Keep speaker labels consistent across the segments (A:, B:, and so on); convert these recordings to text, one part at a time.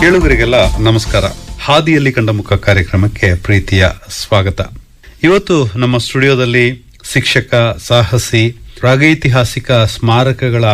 A: ಕೇಳುಗರಿಗೆಲ್ಲ ನಮಸ್ಕಾರ. ಹಾದಿಯಲ್ಲಿ ಕಂಡ ಮುಖ ಕಾರ್ಯಕ್ರಮಕ್ಕೆ ಪ್ರೀತಿಯ ಸ್ವಾಗತ. ಇವತ್ತು ನಮ್ಮ ಸ್ಟುಡಿಯೋದಲ್ಲಿ ಶಿಕ್ಷಕ, ಸಾಹಸಿ, ಪ್ರಾಗೈತಿಹಾಸಿಕ ಸ್ಮಾರಕಗಳ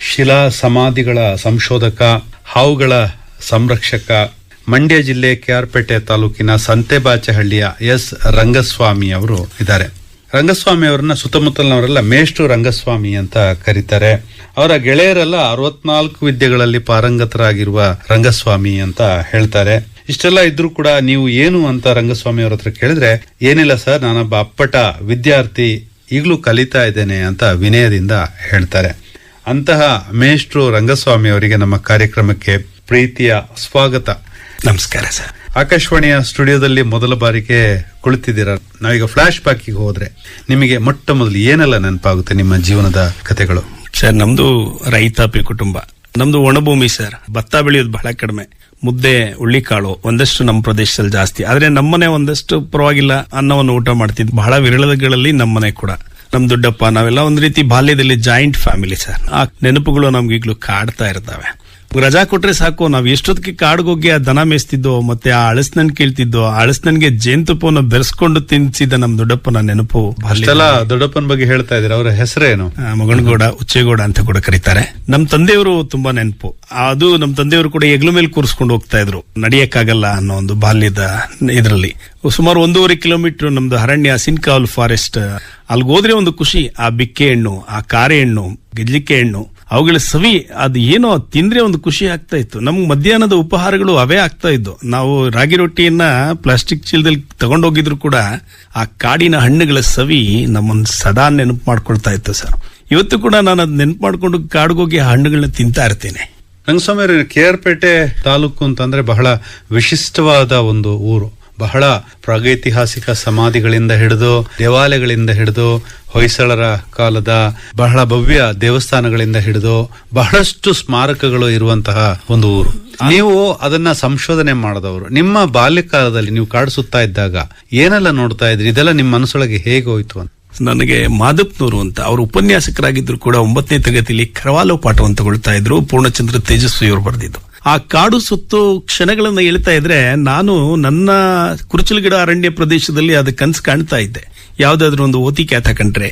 A: ಶಿಲಾ ಸಮಾಧಿಗಳ ಸಂಶೋಧಕ, ಹಾವುಗಳ ಸಂರಕ್ಷಕ, ಮಂಡ್ಯ ಜಿಲ್ಲೆ ಕೆಆರ್ಪೇಟೆ ತಾಲೂಕಿನ ಸಂತೆಬಾಚಹಳ್ಳಿಯ ಎಸ್ ರಂಗಸ್ವಾಮಿ ಅವರು ಇದ್ದಾರೆ. ರಂಗಸ್ವಾಮಿ ಅವರನ್ನ ಸುತ್ತಮುತ್ತಲಿನವರೆಲ್ಲ ಮೇಷ್ಟ್ರು ರಂಗಸ್ವಾಮಿ ಅಂತ ಕರೀತಾರೆ. ಅವರ ಗೆಳೆಯರೆಲ್ಲ ಅರವತ್ನಾಲ್ಕು ವಿದ್ಯೆಗಳಲ್ಲಿ ಪಾರಂಗತರಾಗಿರುವ ರಂಗಸ್ವಾಮಿ ಅಂತ ಹೇಳ್ತಾರೆ. ಇಷ್ಟೆಲ್ಲ ಇದ್ರೂ ಕೂಡ ನೀವು ಏನು ಅಂತ ರಂಗಸ್ವಾಮಿ ಅವ್ರ ಹತ್ರ ಕೇಳಿದ್ರೆ, ಏನಿಲ್ಲ ಸರ್ ನಾನೊಬ್ಬ ಅಪ್ಪಟ ವಿದ್ಯಾರ್ಥಿ, ಈಗಲೂ ಕಲಿತಾ ಇದ್ದೇನೆ ಅಂತ ವಿನಯದಿಂದ ಹೇಳ್ತಾರೆ. ಅಂತಹ ಮೇಷ್ಟ್ರು ರಂಗಸ್ವಾಮಿ ಅವರಿಗೆ ನಮ್ಮ ಕಾರ್ಯಕ್ರಮಕ್ಕೆ ಪ್ರೀತಿಯ ಸ್ವಾಗತ.
B: ನಮಸ್ಕಾರ ಸರ್.
A: ಆಕಾಶವಾಣಿಯ ಸ್ಟುಡಿಯೋದಲ್ಲಿ ಮೊದಲ ಬಾರಿಗೆ ಕುಳಿತಿದ್ದೀರಾ? ನಾವೀಗ ಫ್ಲಾಶ್ ಬ್ಯಾಕಿಗೆ ಹೋದ್ರೆ ನಿಮಗೆ ಮೊಟ್ಟ ಮೊದಲು ಏನೆಲ್ಲ ನೆನಪಾಗುತ್ತೆ ನಿಮ್ಮ ಜೀವನದ ಕಥೆಗಳು?
B: ಸರ್, ನಮ್ದು ರೈತಾಪಿ ಕುಟುಂಬ. ನಮ್ದು ಒಣಭೂಮಿ ಸರ್. ಭತ್ತ ಬೆಳೆಯೋದು ಬಹಳ ಕಡಿಮೆ. ಮುದ್ದೆ ಉಳ್ಳಿಕಾಳು ಒಂದಷ್ಟು ನಮ್ಮ ಪ್ರದೇಶದಲ್ಲಿ ಜಾಸ್ತಿ. ಆದ್ರೆ ನಮ್ಮನೆ ಒಂದಷ್ಟು ಪರವಾಗಿಲ್ಲ. ಅನ್ನವನ್ನು ಊಟ ಮಾಡ್ತಿದ್ವಿ ಬಹಳ ವಿರಳಗಳಲ್ಲಿ ನಮ್ಮನೆ ಕೂಡ. ನಮ್ ದೊಡ್ಡಪ್ಪ, ನಾವೆಲ್ಲ ಒಂದ್ ರೀತಿ ಬಾಲ್ಯದಲ್ಲಿ ಜಾಯಿಂಟ್ ಫ್ಯಾಮಿಲಿ ಸರ್. ಆ ನೆನಪುಗಳು ನಮ್ಗೆ ಈಗಲೂ ಕಾಡ್ತಾ ಇರ್ತವೆ. ರಜಾ ಕೊಟ್ರೆ ಸಾಕು ನಾವು ಎಷ್ಟೊತ್ತಿಗೆ ಕಾಡ್ಗೋಗಿ ಆ ದನ ಮೇಯಿಸ್ತಿದ್ದೋ ಮತ್ತೆ ಆ ಅಳಸ್ನನ್ ಕೇಳ್ತಿದ್ದೋ ಆ ಅಳಸ್ನನ್ಗೆ ಜೇನುತುಪ್ಪವನ್ನು ಬೆರೆಸ್ಕೊಂಡು ತಿನ್ಸಿದ ನಮ್ ದೊಡ್ಡಪ್ಪನ ನೆನಪು.
A: ಅಷ್ಟೆಲ್ಲ ದೊಡ್ಡಪ್ಪನ ಬಗ್ಗೆ ಹೇಳ್ತಾ ಇದ್ರೆ ಅವರ ಹೆಸರೇನು?
B: ಮಗನಗೌಡ ಉಚ್ಚೇಗೌಡ ಅಂತ ಕೂಡ ಕರೀತಾರೆ. ನಮ್ ತಂದೆಯವರು ತುಂಬಾ ನೆನಪು. ಅದು ನಮ್ ತಂದೆಯವರು ಕೂಡ ಎಗ್ಲು ಮೇಲೆ ಕೂರಿಸ್ಕೊಂಡು ಹೋಗ್ತಾ ಇದ್ರು. ನಡಿಯಕ್ಕಾಗಲ್ಲ ಅನ್ನೋ ಒಂದು ಬಾಲ್ಯದ ಇದರಲ್ಲಿ. ಸುಮಾರು ಒಂದೂವರೆ ಕಿಲೋಮೀಟರ್ ನಮ್ದು ಅರಣ್ಯ ಸಿನ್ಕಾಲ್ ಫಾರೆಸ್ಟ್. ಅಲ್ಲಿಗೆ ಹೋದ್ರೆ ಒಂದು ಖುಷಿ. ಆ ಬಿಕ್ಕೆ ಹಣ್ಣು ಆ ಕಾರೆ ಹಣ್ಣು ಗೆಜ್ಲಿಕ್ಕೆ ಹಣ್ಣು ಅವುಗಳ ಸವಿ, ಅದು ಏನೋ ತಿಂದ್ರೆ ಒಂದು ಖುಷಿ ಆಗ್ತಾ ಇತ್ತು. ನಮ್ಗೆ ಮಧ್ಯಾಹ್ನದ ಉಪಹಾರಗಳು ಅವೇ ಆಗ್ತಾ ಇದ್ದು. ನಾವು ರಾಗಿ ರೊಟ್ಟಿಯನ್ನ ಪ್ಲಾಸ್ಟಿಕ್ ಚೀಲದಲ್ಲಿ ತಗೊಂಡೋಗಿದ್ರು ಕೂಡ ಆ ಕಾಡಿನ ಹಣ್ಣುಗಳ ಸವಿ ನಮ್ಮನ್ನ ಸದಾ ನೆನಪು ಮಾಡ್ಕೊಳ್ತಾ ಇತ್ತು ಸರ್. ಇವತ್ತು ಕೂಡ ನಾನು ಅದ್ ನೆನಪು ಮಾಡ್ಕೊಂಡು ಕಾಡ್ಗೋಗಿ ಆ ಹಣ್ಣುಗಳನ್ನ ತಿಂತಾ ಸಮಯ
A: ಕೆ ಆರ್ ಕೆಆರ್ಪೇಟೆ ತಾಲೂಕು ಅಂತಂದ್ರೆ ಬಹಳ ವಿಶಿಷ್ಟವಾದ ಒಂದು ಊರು. ಬಹಳ ಪ್ರಾಗೈತಿಹಾಸಿಕ ಸಮಾಧಿಗಳಿಂದ ಹಿಡಿದು ದೇವಾಲಯಗಳಿಂದ ಹಿಡಿದು ಹೊಯ್ಸಳರ ಕಾಲದ ಬಹಳ ಭವ್ಯ ದೇವಸ್ಥಾನಗಳಿಂದ ಹಿಡಿದು ಬಹಳಷ್ಟು ಸ್ಮಾರಕಗಳು ಇರುವಂತಹ ಒಂದು ಊರು. ನೀವು ಅದನ್ನ ಸಂಶೋಧನೆ ಮಾಡಿದವರು. ನಿಮ್ಮ ಬಾಲ್ಯಕಾಲದಲ್ಲಿ ನೀವು ಕಾಡಿಸುತ್ತಾ ಇದ್ದಾಗ ಏನೆಲ್ಲ ನೋಡ್ತಾ ಇದ್ರಿ? ಇದೆಲ್ಲ ನಿಮ್ಮ ಮನಸ್ಸೊಳಗೆ ಹೇಗೆ ಹೋಯ್ತು ಅಂತ?
B: ನನಗೆ ಮಾದಪ್ನವರು ಅಂತ, ಅವರು ಉಪನ್ಯಾಸಕರಾಗಿದ್ರು ಕೂಡ ಒಂಬತ್ತನೇ ತರಗತಿಯಲ್ಲಿ ಕರವಾಲು ಪಾಠವನ್ನು ತಗೊಳ್ತಾ ಇದ್ರು. ಪೂರ್ಣಚಂದ್ರ ತೇಜಸ್ವಿ ಅವರು ಬರೆದಿದ್ದು. ಆ ಕಾಡು ಸುತ್ತು ಕ್ಷಣಗಳನ್ನು ಹೇಳ್ತಾ ಇದ್ರೆ ನಾನು ನನ್ನ ಕುರುಚಲಗಿಡ ಅರಣ್ಯ ಪ್ರದೇಶದಲ್ಲಿ ಅದು ಕನ್ಸು ಕಾಣ್ತಾ ಇದ್ದೆ. ಯಾವುದಾದ್ರೂ ಒಂದು ಓತಿ ಕ್ಯಾಥ ಕಂಡ್ರೆ,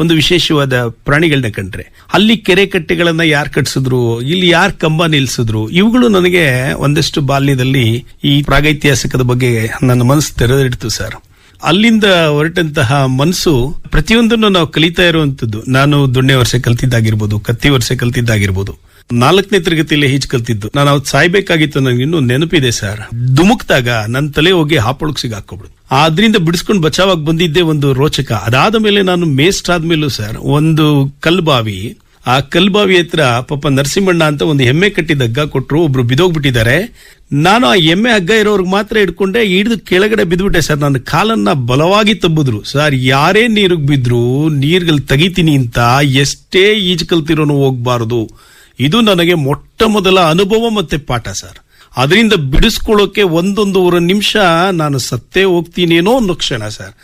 B: ಒಂದು ವಿಶೇಷವಾದ ಪ್ರಾಣಿಗಳನ್ನ ಕಂಡ್ರೆ. ಅಲ್ಲಿ ಕೆರೆ ಕಟ್ಟೆಗಳನ್ನ ಯಾರು ಕಟ್ಸಿದ್ರು, ಇಲ್ಲಿ ಯಾರು ಕಂಬ ನಿಲ್ಸಿದ್ರು, ಇವುಗಳು ನನಗೆ ಒಂದಷ್ಟು ಬಾಲ್ಯದಲ್ಲಿ ಈ ಪ್ರಾಗೈತಿಹಾಸಿಕದ ಬಗ್ಗೆ ನನ್ನ ಮನಸ್ಸು ತೆರೆದಿಡ್ತು ಸರ್. ಅಲ್ಲಿಂದ ಹೊರಟಂತಹ ಮನಸ್ಸು ಪ್ರತಿಯೊಂದನ್ನು ನಾವು ಕಲಿತಾ ಇರುವಂತದ್ದು. ನಾನು ದೊಣ್ಣೆ ವರ್ಷ ಕಲ್ತಿದ್ದಾಗಿರ್ಬೋದು, ಕತ್ತಿ ವರ್ಷ ಕಲ್ತಿದ್ದಾಗಿರ್ಬೋದು. ನಾಲ್ಕನೇ ತರಗತಿಯಲ್ಲಿ ಈಜು ಕಲ್ತಿದ್ದು ನಾನು ಅವತ್ತು ಸಾಯ್ಬೇಕಾಗಿತ್ತು ನನಗೆ ಇನ್ನೂ ನೆನಪಿದೆ ಸರ್. ದುಮುಕ್ದಾಗ ನನ್ನ ತಲೆ ಹೋಗಿ ಹಾಪೊಳಗ್ ಸಿಗಾಕೊಬಿಡು ಅದರಿಂದ ಬಿಡಿಸ್ಕೊಂಡು ಬಚಾವಾಗಿ ಬಂದಿದ್ದೆ ಒಂದು ರೋಚಕ. ಅದಾದ ಮೇಲೆ ನಾನು ಮೇಸ್ಟ್ ಆದ್ಮೇಲೂ ಸರ್, ಒಂದು ಕಲ್ಬಾವಿ. ಆ ಕಲ್ಬಾವಿ ಹತ್ರ ಪಾಪ ನರಸಿಂಹಣ್ಣ ಅಂತ ಒಂದು ಎಮ್ಮೆ ಕಟ್ಟಿದ ಹಗ್ಗ ಕೊಟ್ಟರು ಒಬ್ರು ಬಿದೋಗ್ಬಿಟ್ಟಿದ್ದಾರೆ. ನಾನು ಆ ಎಮ್ಮೆ ಹಗ್ಗ ಇರೋರ್ಗೆ ಮಾತ್ರ ಹಿಡ್ಕೊಂಡೆ, ಹಿಡಿದು ಕೆಳಗಡೆ ಬಿದ್ಬಿಟ್ಟೆ ಸರ್. ನನ್ನ ಕಾಲನ್ನ ಬಲವಾಗಿ ತಬ್ಬಿದ್ರು. ಸರ್, ಯಾರೇ ನೀರಿಗೆ ಬಿದ್ರು ನೀರ್ಗಳು ತೆಗಿತೀನಿ ಅಂತ ಎಷ್ಟೇ ಈಜು ಕಲ್ತಿರೋನು ಹೋಗ್ಬಾರದು. ಇದು ನನಗೆ ಮೊಟ್ಟ ಮೊದಲ ಅನುಭವ ಮತ್ತೆ ಪಾಠ, ಸರ್. ಅದರಿಂದ ಬಿಡಿಸ್ಕೊಳ್ಳೋಕೆ ಒಂದೊಂದೂವರೆ ನಿಮಿಷ ನಾನು ಸತ್ತೇ ಹೋಗ್ತೀನೇನೋ ಅನ್ನೋ ಕ್ಷಣ, ಸರ್.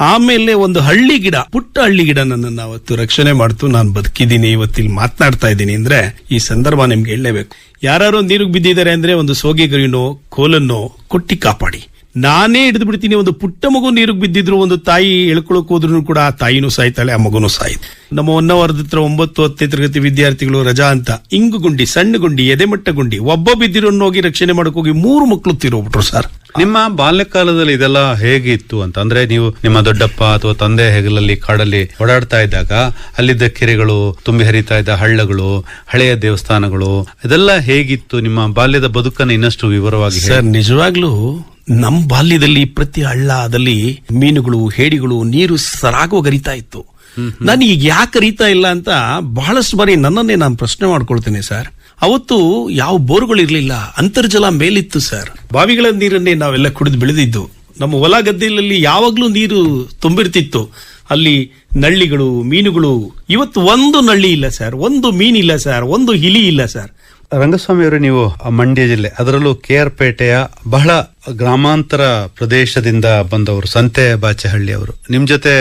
B: ಆಮೇಲೆ ಒಂದು ಹಳ್ಳಿ ಗಿಡ, ಪುಟ್ಟ ಹಳ್ಳಿ ಗಿಡ ನನ್ನನ್ನು ಅವತ್ತು ರಕ್ಷಣೆ ಮಾಡ್ತು. ನಾನು ಬದುಕಿದ್ದೀನಿ, ಇವತ್ತಿಲ್ಲಿ ಮಾತನಾಡ್ತಾ ಇದ್ದೀನಿ ಅಂದ್ರೆ ಈ ಸಂದರ್ಭ ನಿಮ್ಗೆ ಹೇಳಲೇಬೇಕು. ಯಾರು ನೀರಿಗೆ ಬಿದ್ದಿದ್ದಾರೆ ಅಂದ್ರೆ ಒಂದು ಸೋಗೆ ಗರಿನೋ, ಕೋಲನ್ನೋ ಕೊಟ್ಟಿ ಕಾಪಾಡಿ. ನಾನೇ ಹಿಡಿದು ಬಿಡ್ತೀನಿ, ಒಂದು ಪುಟ್ಟ ಮಗು ನೀರಿಗೆ ಬಿದ್ದಿದ್ರು, ಒಂದು ತಾಯಿ ಎಳ್ಕೊಳಕ್ ಹೋದ್ರು ಕೂಡ ಆ ತಾಯಿನೂ ಸಾಯ್ತಾಳೆ, ಆ ಮಗುನೂ ಸಾಯ್ತು. ನಮ್ಮ ಹೊನ್ನವರದ ಹತ್ರ ಒಂಬತ್ತು, ಹತ್ತನೇ ತರಗತಿ ವಿದ್ಯಾರ್ಥಿಗಳು ರಜಾ ಅಂತ ಇಂಗು ಗುಂಡಿ ಸಣ್ಣ ಗುಂಡಿ ಎದೆಮಟ್ಟ ಗುಂಡಿ ಒಬ್ಬ ಬಿದ್ದಿರೋನ್ ಹೋಗಿ ರಕ್ಷಣೆ ಮಾಡಕ್ ಹೋಗಿ ಮೂರು ಮಕ್ಕಳು ತೀರೋಗ್ಬಿಟ್ರು, ಸರ್.
A: ನಿಮ್ಮ ಬಾಲ್ಯಕಾಲದಲ್ಲಿ ಇದೆಲ್ಲ ಹೇಗಿತ್ತು ಅಂತ? ಅಂದ್ರೆ ನೀವು ನಿಮ್ಮ ದೊಡ್ಡಪ್ಪ ಅಥವಾ ತಂದೆ ಹೆಗಲಲ್ಲಿ ಕಾಡಲ್ಲಿ ಓಡಾಡ್ತಾ ಇದ್ದಾಗ ಅಲ್ಲಿದ್ದ ಕೆರೆಗಳು ತುಂಬಿ ಹರಿತಾ ಇದ್ದ ಹಳ್ಳಗಳು ಹಳೆಯ ದೇವಸ್ಥಾನಗಳು ಇದೆಲ್ಲ ಹೇಗಿತ್ತು? ನಿಮ್ಮ ಬಾಲ್ಯದ ಬದುಕನ್ನು ಇನ್ನಷ್ಟು ವಿವರವಾಗಿ.
B: ಸರ್ ನಿಜವಾಗ್ಲೂ ನಮ್ ಬಾಲ್ಯದಲ್ಲಿ ಪ್ರತಿ ಹಳ್ಳದಲ್ಲಿ ಮೀನುಗಳು ಹೇಡಿಗಳು ನೀರು ಸರಾಗೋ ಗರಿತಾ ಇತ್ತು. ನಾನು ಈಗ ಯಾಕೆ ಹರಿತಾ ಇಲ್ಲ ಅಂತ ಬಹಳಷ್ಟು ಬಾರಿ ನನ್ನನ್ನೇ ನಾನು ಪ್ರಶ್ನೆ ಮಾಡ್ಕೊಳ್ತೇನೆ ಸರ್. ಅವತ್ತು ಯಾವ ಬೋರ್ಗಳಿರಲಿಲ್ಲ ಅಂತರ್ಜಲ ಮೇಲಿತ್ತು ಸರ್. ಬಾವಿಗಳ ನೀರನ್ನೇ ನಾವೆಲ್ಲ ಕುಡಿದು ಬೆಳೆದಿದ್ದು, ನಮ್ಮ ಹೊಲ ಗದ್ದೆಯಲ್ಲಿ ಯಾವಾಗಲೂ ನೀರು ತುಂಬಿರ್ತಿತ್ತು. ಅಲ್ಲಿ ನಳ್ಳಿಗಳು, ಮೀನುಗಳು, ಇವತ್ತು ಒಂದು ನಳ್ಳಿ ಇಲ್ಲ ಸರ್, ಒಂದು ಮೀನಿಲ್ಲ ಸರ್, ಒಂದು ಹಿಲಿ ಇಲ್ಲ ಸರ್.
A: ರಂಗಸ್ವಾಮಿ ಅವರು, ನೀವು ಮಂಡ್ಯ ಜಿಲ್ಲೆ, ಅದರಲ್ಲೂ ಕೆ ಆರ್ ಪೇಟೆಯ ಬಹಳ ಗ್ರಾಮಾಂತರ ಪ್ರದೇಶದಿಂದ ಬಂದವರು, ಸಂತೆ ಬಾಚೆಹಳ್ಳಿ ಅವರು. ನಿಮ್ ಜೊತೆ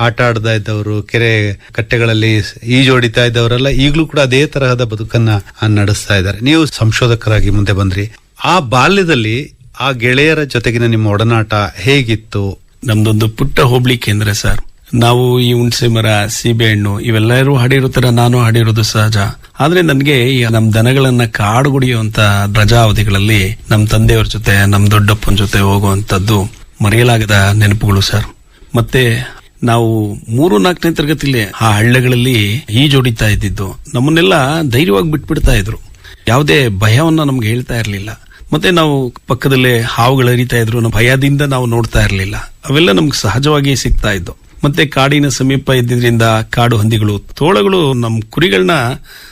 A: ಆಟ ಆಡ್ತಾ ಇದ್ದವರು, ಕೆರೆ ಕಟ್ಟೆಗಳಲ್ಲಿ ಈಜೋಡಿತಾ ಇದ್ದವರೆಲ್ಲ ಈಗಲೂ ಕೂಡ ಅದೇ ತರಹದ ಬದುಕನ್ನ ನಡೆಸ್ತಾ ಇದ್ದಾರೆ. ನೀವು ಸಂಶೋಧಕರಾಗಿ ಮುಂದೆ ಬಂದ್ರಿ. ಆ ಬಾಲ್ಯದಲ್ಲಿ ಆ ಗೆಳೆಯರ ಜೊತೆಗಿನ ನಿಮ್ಮ ಒಡನಾಟ ಹೇಗಿತ್ತು?
B: ನಮ್ದೊಂದು ಪುಟ್ಟ ಹೋಬಳಿ ಕೇಂದ್ರ ಸರ್. ನಾವು ಈ ಹುಣಸೆ ಮರ ಸೀಬೆಹಣ್ಣು ಇವೆಲ್ಲರೂ ಹಾಡಿರೋ ತರ ನಾನು ಹಾಡಿರೋದು ಸಹಜ. ಆದ್ರೆ ನನಗೆ ಈ ನಮ್ಮ ದನಗಳನ್ನ ಕಾಡುಗುಡಿಯುವಂತ ರಜಾ ಅವಧಿಗಳಲ್ಲಿ ನಮ್ಮ ತಂದೆಯವ್ರ ಜೊತೆ ನಮ್ಮ ದೊಡ್ಡಪ್ಪನ ಜೊತೆ ಹೋಗುವಂತದ್ದು ಮರೆಯಲಾಗದ ನೆನಪುಗಳು ಸರ್. ಮತ್ತೆ ನಾವು ಮೂರು ನಾಲ್ಕನೇ ತರಗತಿಲಿ ಆ ಹಳ್ಳಿಗಳಲ್ಲಿ ಈಜೊಡಿತಾ ಇದ್ದಿದ್ದು. ನಮ್ಮನ್ನೆಲ್ಲ ಧೈರ್ಯವಾಗಿ ಬಿಟ್ಬಿಡ್ತಾ ಇದ್ರು. ಯಾವುದೇ ಭಯವನ್ನ ನಮ್ಗೆ ಹೇಳ್ತಾ ಇರಲಿಲ್ಲ. ಮತ್ತೆ ನಾವು ಪಕ್ಕದಲ್ಲೇ ಹಾವುಗಳು ಹರಿತಾ ಇದ್ರು ಭಯದಿಂದ ನಾವು ನೋಡ್ತಾ ಇರಲಿಲ್ಲ. ಅವೆಲ್ಲ ನಮ್ಗೆ ಸಹಜವಾಗಿ ಸಿಗ್ತಾ ಇದ್ದು. ಮತ್ತೆ ಕಾಡಿನ ಸಮೀಪ ಇದ್ದಿದ್ರಿಂದ ಕಾಡು ಹಂದಿಗಳು, ತೋಳಗಳು ನಮ್ಮ ಕುರಿಗಳನ್ನ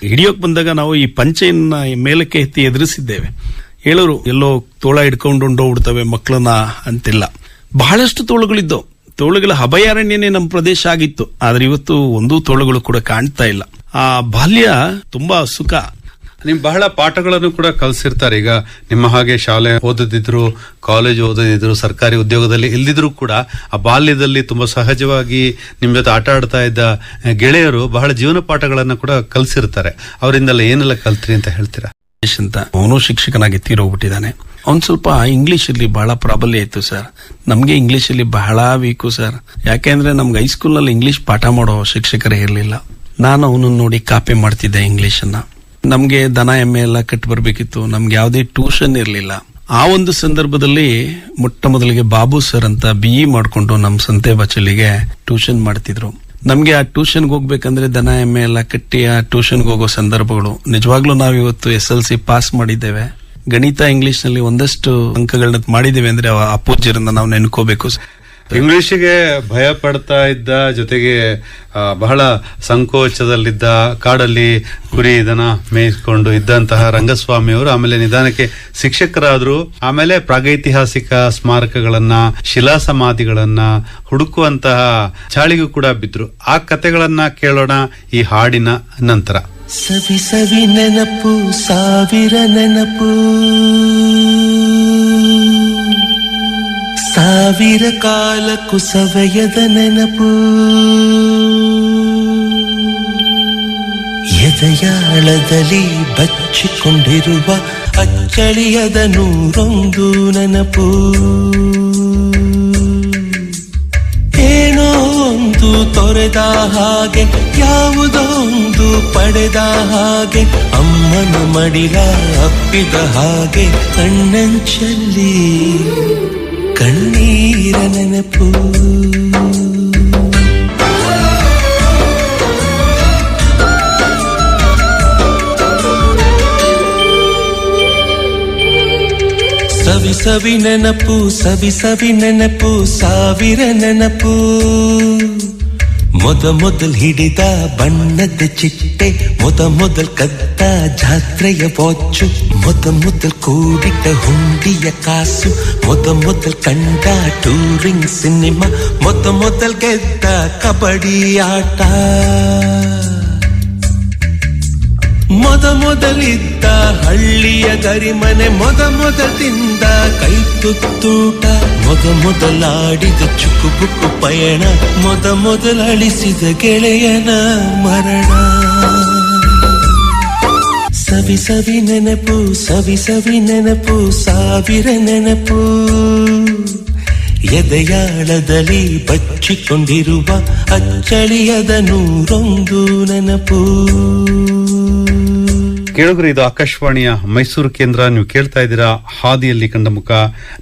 B: ಹಿಡಿಯೋಕ್ ಬಂದಾಗ ನಾವು ಈ ಪಂಚೆಯನ್ನ ಮೇಲಕ್ಕೆ ಎತ್ತಿ ಎದುರಿಸಿದ್ದೇವೆ. ಹೇಳೋರು, ಎಲ್ಲೋ ತೋಳ ಹಿಡ್ಕೊಂಡು ಹೋಗ್ಬಿಡ್ತವೆ ಮಕ್ಕಳನ್ನ ಅಂತಿಲ್ಲ. ಬಹಳಷ್ಟು ತೋಳುಗಳಿದ್ದವು. ತೋಳುಗಳ ಅಭಯಾರಣ್ಯನೇ ನಮ್ಮ ಪ್ರದೇಶ ಆಗಿತ್ತು. ಆದ್ರೆ ಇವತ್ತು ಒಂದೂ ತೋಳುಗಳು ಕೂಡ ಕಾಣ್ತಾ ಇಲ್ಲ. ಆ ಬಾಲ್ಯ ತುಂಬಾ ಸುಖ.
A: ನಿಮ್ ಬಹಳ ಪಾಠಗಳನ್ನು ಕೂಡ ಕಲಿಸಿರ್ತಾರೆ. ಈಗ ನಿಮ್ಮ ಹಾಗೆ ಶಾಲೆ ಓದದಿದ್ರು ಕಾಲೇಜ್ ಓದದಿದ್ರು, ಸರ್ಕಾರಿ ಉದ್ಯೋಗದಲ್ಲಿ ಇಲ್ದಿದ್ರು ಕೂಡ ಆ ಬಾಲ್ಯದಲ್ಲಿ ತುಂಬಾ ಸಹಜವಾಗಿ ನಿಮ್ ಜೊತೆ ಆಟ ಆಡ್ತಾ ಇದ್ದ ಗೆಳೆಯರು ಬಹಳ ಜೀವನ ಪಾಠಗಳನ್ನ ಕೂಡ ಕಲಿಸಿರ್ತಾರೆ. ಅವರಿಂದಲ್ಲ ಏನೆಲ್ಲ ಕಲ್ತ್ರಿ ಅಂತ ಹೇಳ್ತೀರಾ?
B: ಅಂತ. ಅವನು ಶಿಕ್ಷಕನಾಗಿ ತೀರೋಗ್ಬಿಟ್ಟಿದ್ದಾನೆ. ಅವ್ನು ಸ್ವಲ್ಪ ಇಂಗ್ಲಿಷ್ ಅಲ್ಲಿ ಬಹಳ ಪ್ರಾಬಲ್ಯ ಇತ್ತು ಸರ್ ನಮ್ಗೆ ಇಂಗ್ಲಿಷ್ ಅಲ್ಲಿ ಬಹಳ ವೀಕು ಸರ್ ಯಾಕೆಂದ್ರೆ ನಮ್ಗೆ ಹೈಸ್ಕೂಲ್ನಲ್ಲಿ ಇಂಗ್ಲಿಷ್ ಪಾಠ ಮಾಡೋ ಶಿಕ್ಷಕರೇ ಇರಲಿಲ್ಲ. ನಾನು ಅವನನ್ನು ನೋಡಿ ಕಾಪಿ ಮಾಡ್ತಿದ್ದೆ ಇಂಗ್ಲಿಷ್ ಅನ್ನ. ನಮ್ಗೆ ದನ, ಎಮ್ಮೆ ಎಲ್ಲ ಕಟ್ಟಿ ಬರ್ಬೇಕಿತ್ತು. ನಮ್ಗೆ ಯಾವುದೇ ಟ್ಯೂಷನ್ ಇರಲಿಲ್ಲ. ಆ ಒಂದು ಸಂದರ್ಭದಲ್ಲಿ ಮೊಟ್ಟ ಮೊದಲಿಗೆ ಬಾಬು ಸರ್ ಅಂತ ಬಿ ಇ ಮಾಡ್ಕೊಂಡು ನಮ್ ಸಂತೆ ಬಚಲಿಗೆ ಟ್ಯೂಷನ್ ಮಾಡ್ತಿದ್ರು. ನಮ್ಗೆ ಆ ಟ್ಯೂಷನ್ಗೆ ಹೋಗ್ಬೇಕಂದ್ರೆ ದನ, ಎಮ್ಮೆ ಎಲ್ಲ ಕಟ್ಟಿ ಆ ಟ್ಯೂಷನ್ಗೆ ಹೋಗೋ ಸಂದರ್ಭಗಳು. ನಿಜವಾಗ್ಲೂ ನಾವು ಇವತ್ತು ಎಸ್ ಎಲ್ ಸಿ ಪಾಸ್ ಮಾಡಿದ್ದೇವೆ. ಗಣಿತ ಇಂಗ್ಲಿಷ್ನಲ್ಲಿ ಒಂದಷ್ಟು ಅಂಕಗಳನ್ನ ಮಾಡಿದ್ದೇವೆ ಅಂದ್ರೆ ಆ ಅಪೂಜ್ಯರನ್ನ ನಾವು ನೆನ್ಕೋಬೇಕು.
A: ಇಂಗ್ಲಿಷಿಗೆ ಭಯ ಪಡ್ತಾ ಇದ್ದ ಜೊತೆಗೆ ಬಹಳ ಸಂಕೋಚದಲ್ಲಿದ್ದ ಕಾಡಲ್ಲಿ ಕುರಿ ದನ ಮೇಯಿಸಿಕೊಂಡು ಇದ್ದಂತಹ ರಂಗಸ್ವಾಮಿ ಅವರು ಆಮೇಲೆ ನಿಧಾನಕ್ಕೆ ಶಿಕ್ಷಕರಾದ್ರು. ಆಮೇಲೆ ಪ್ರಾಗೈತಿಹಾಸಿಕ ಸ್ಮಾರಕಗಳನ್ನ ಶಿಲಾ ಸಮಾಧಿಗಳನ್ನ ಹುಡುಕುವಂತಹ ಚಾಳಿಗೂ ಕೂಡ ಬಿದ್ರು. ಆ ಕಥೆಗಳನ್ನ ಕೇಳೋಣ ಈ ಹಾಡಿನ ನಂತರ.
C: ಸವಿ ಸವಿ ನೆನಪು ಸಾವಿರ ನೆನಪು. ಸಾವಿರ ಕಾಲ ಕುಸವಯದ ನೆನಪು. ಎದೆಯಾಳದಲ್ಲಿ ಬಚ್ಚಿಕೊಂಡಿರುವ ಅಚ್ಚಳಿಯದ ನೂರೊಂದು ನೆನಪು. ಏನೋ ಒಂದು ತೊರೆದ ಹಾಗೆ ಯಾವುದೋ ಪಡೆದ ಹಾಗೆ, ಅಮ್ಮನ ಮಡಿಲ ಅಪ್ಪಿದ ಹಾಗೆ ಕಣ್ಣಂಚಲ್ಲಿ. ಕಣ್ಣೀರ ನೆನಪು ಸವಿ ಸವಿ ನೆನಪು ಸವಿ ಸವಿ ನೆನಪು ಸಾವಿರ ನೆನಪು ಮೊದ ಮೊದಲ್ ಹಿಡಿದ ಬಣ್ಣದ ಚಿಟ್ಟೆ ಮೊದ ಮೊದಲ್ ಕದ್ದ ಜಾತ್ರೆಯ ವಾಚು ಮೊದ ಮೊದಲ್ ಕೂಡಿಟ್ಟ ಹುಂಡಿಯ ಕಾಸು ಮೊದ ಮೊದಲ್ ಕಂಡ ಟೂರಿಂಗ್ ಸಿನಿಮಾ ಮೊದ ಮೊದಲ್ ಗೆದ್ದ ಕಬಡ್ಡಿ ಆಟ ಮೊದ ಮೊದಲಿದ್ದ ಹಳ್ಳಿಯ ಗರಿಮನೆ, ಮೊದ ಮೊದಲಿಂದ ಕೈ ತುತ್ತೂಟ ಮೊದ ಮೊದಲಾಡಿದ ಪಯಣ, ಮೊದ ಮೊದಲಳಿಸಿದ ಗೆಳೆಯನ ಮರಣ. ಸವಿ ಸವಿ ನೆನಪು, ಸವಿ ಸವಿ ನೆನಪು, ಸಾವಿರ ನೆನಪು. ಎದೆಯಾಳದಲ್ಲಿ ಬಚ್ಚಿಕೊಂಡಿರುವ ಅಚ್ಚಳಿಯದ ನೂರೊಂದು ನೆನಪು.
A: ಕೇಳುಗರು ಇದು ಆಕಾಶವಾಣಿಯ ಮೈಸೂರು ಕೇಂದ್ರ. ನೀವು ಕೇಳ್ತಾ ಇದ್ದೀರಾ ಹಾದಿಯಲ್ಲಿ ಕಂಡ ಮುಖ.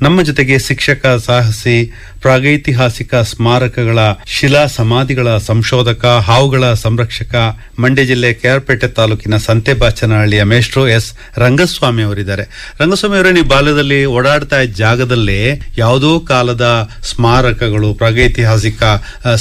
A: ನಮ್ಮ ಜೊತೆಗೆ ಶಿಕ್ಷಕ, ಸಾಹಸಿ, ಪ್ರಾಗೈತಿಹಾಸಿಕ ಸ್ಮಾರಕಗಳ ಶಿಲಾ ಸಮಾಧಿಗಳ ಸಂಶೋಧಕ, ಹಾವುಗಳ ಸಂರಕ್ಷಕ, ಮಂಡ್ಯ ಜಿಲ್ಲೆ ಕೆಆರ್ಪೇಟೆ ತಾಲೂಕಿನ ಸಂತೆಬಾಚನಹಳ್ಳಿಯ ಮೇಷ್ಟ್ರು ಎಸ್. ರಂಗಸ್ವಾಮಿ ಅವರಿದ್ದಾರೆ. ರಂಗಸ್ವಾಮಿ ಅವರೇ, ನೀವು ಬಾಲ್ಯದಲ್ಲಿ ಓಡಾಡ್ತಾ ಇದ್ದ ಜಾಗದಲ್ಲೇ ಯಾವುದೋ ಕಾಲದ ಸ್ಮಾರಕಗಳು, ಪ್ರಾಗೈತಿಹಾಸಿಕ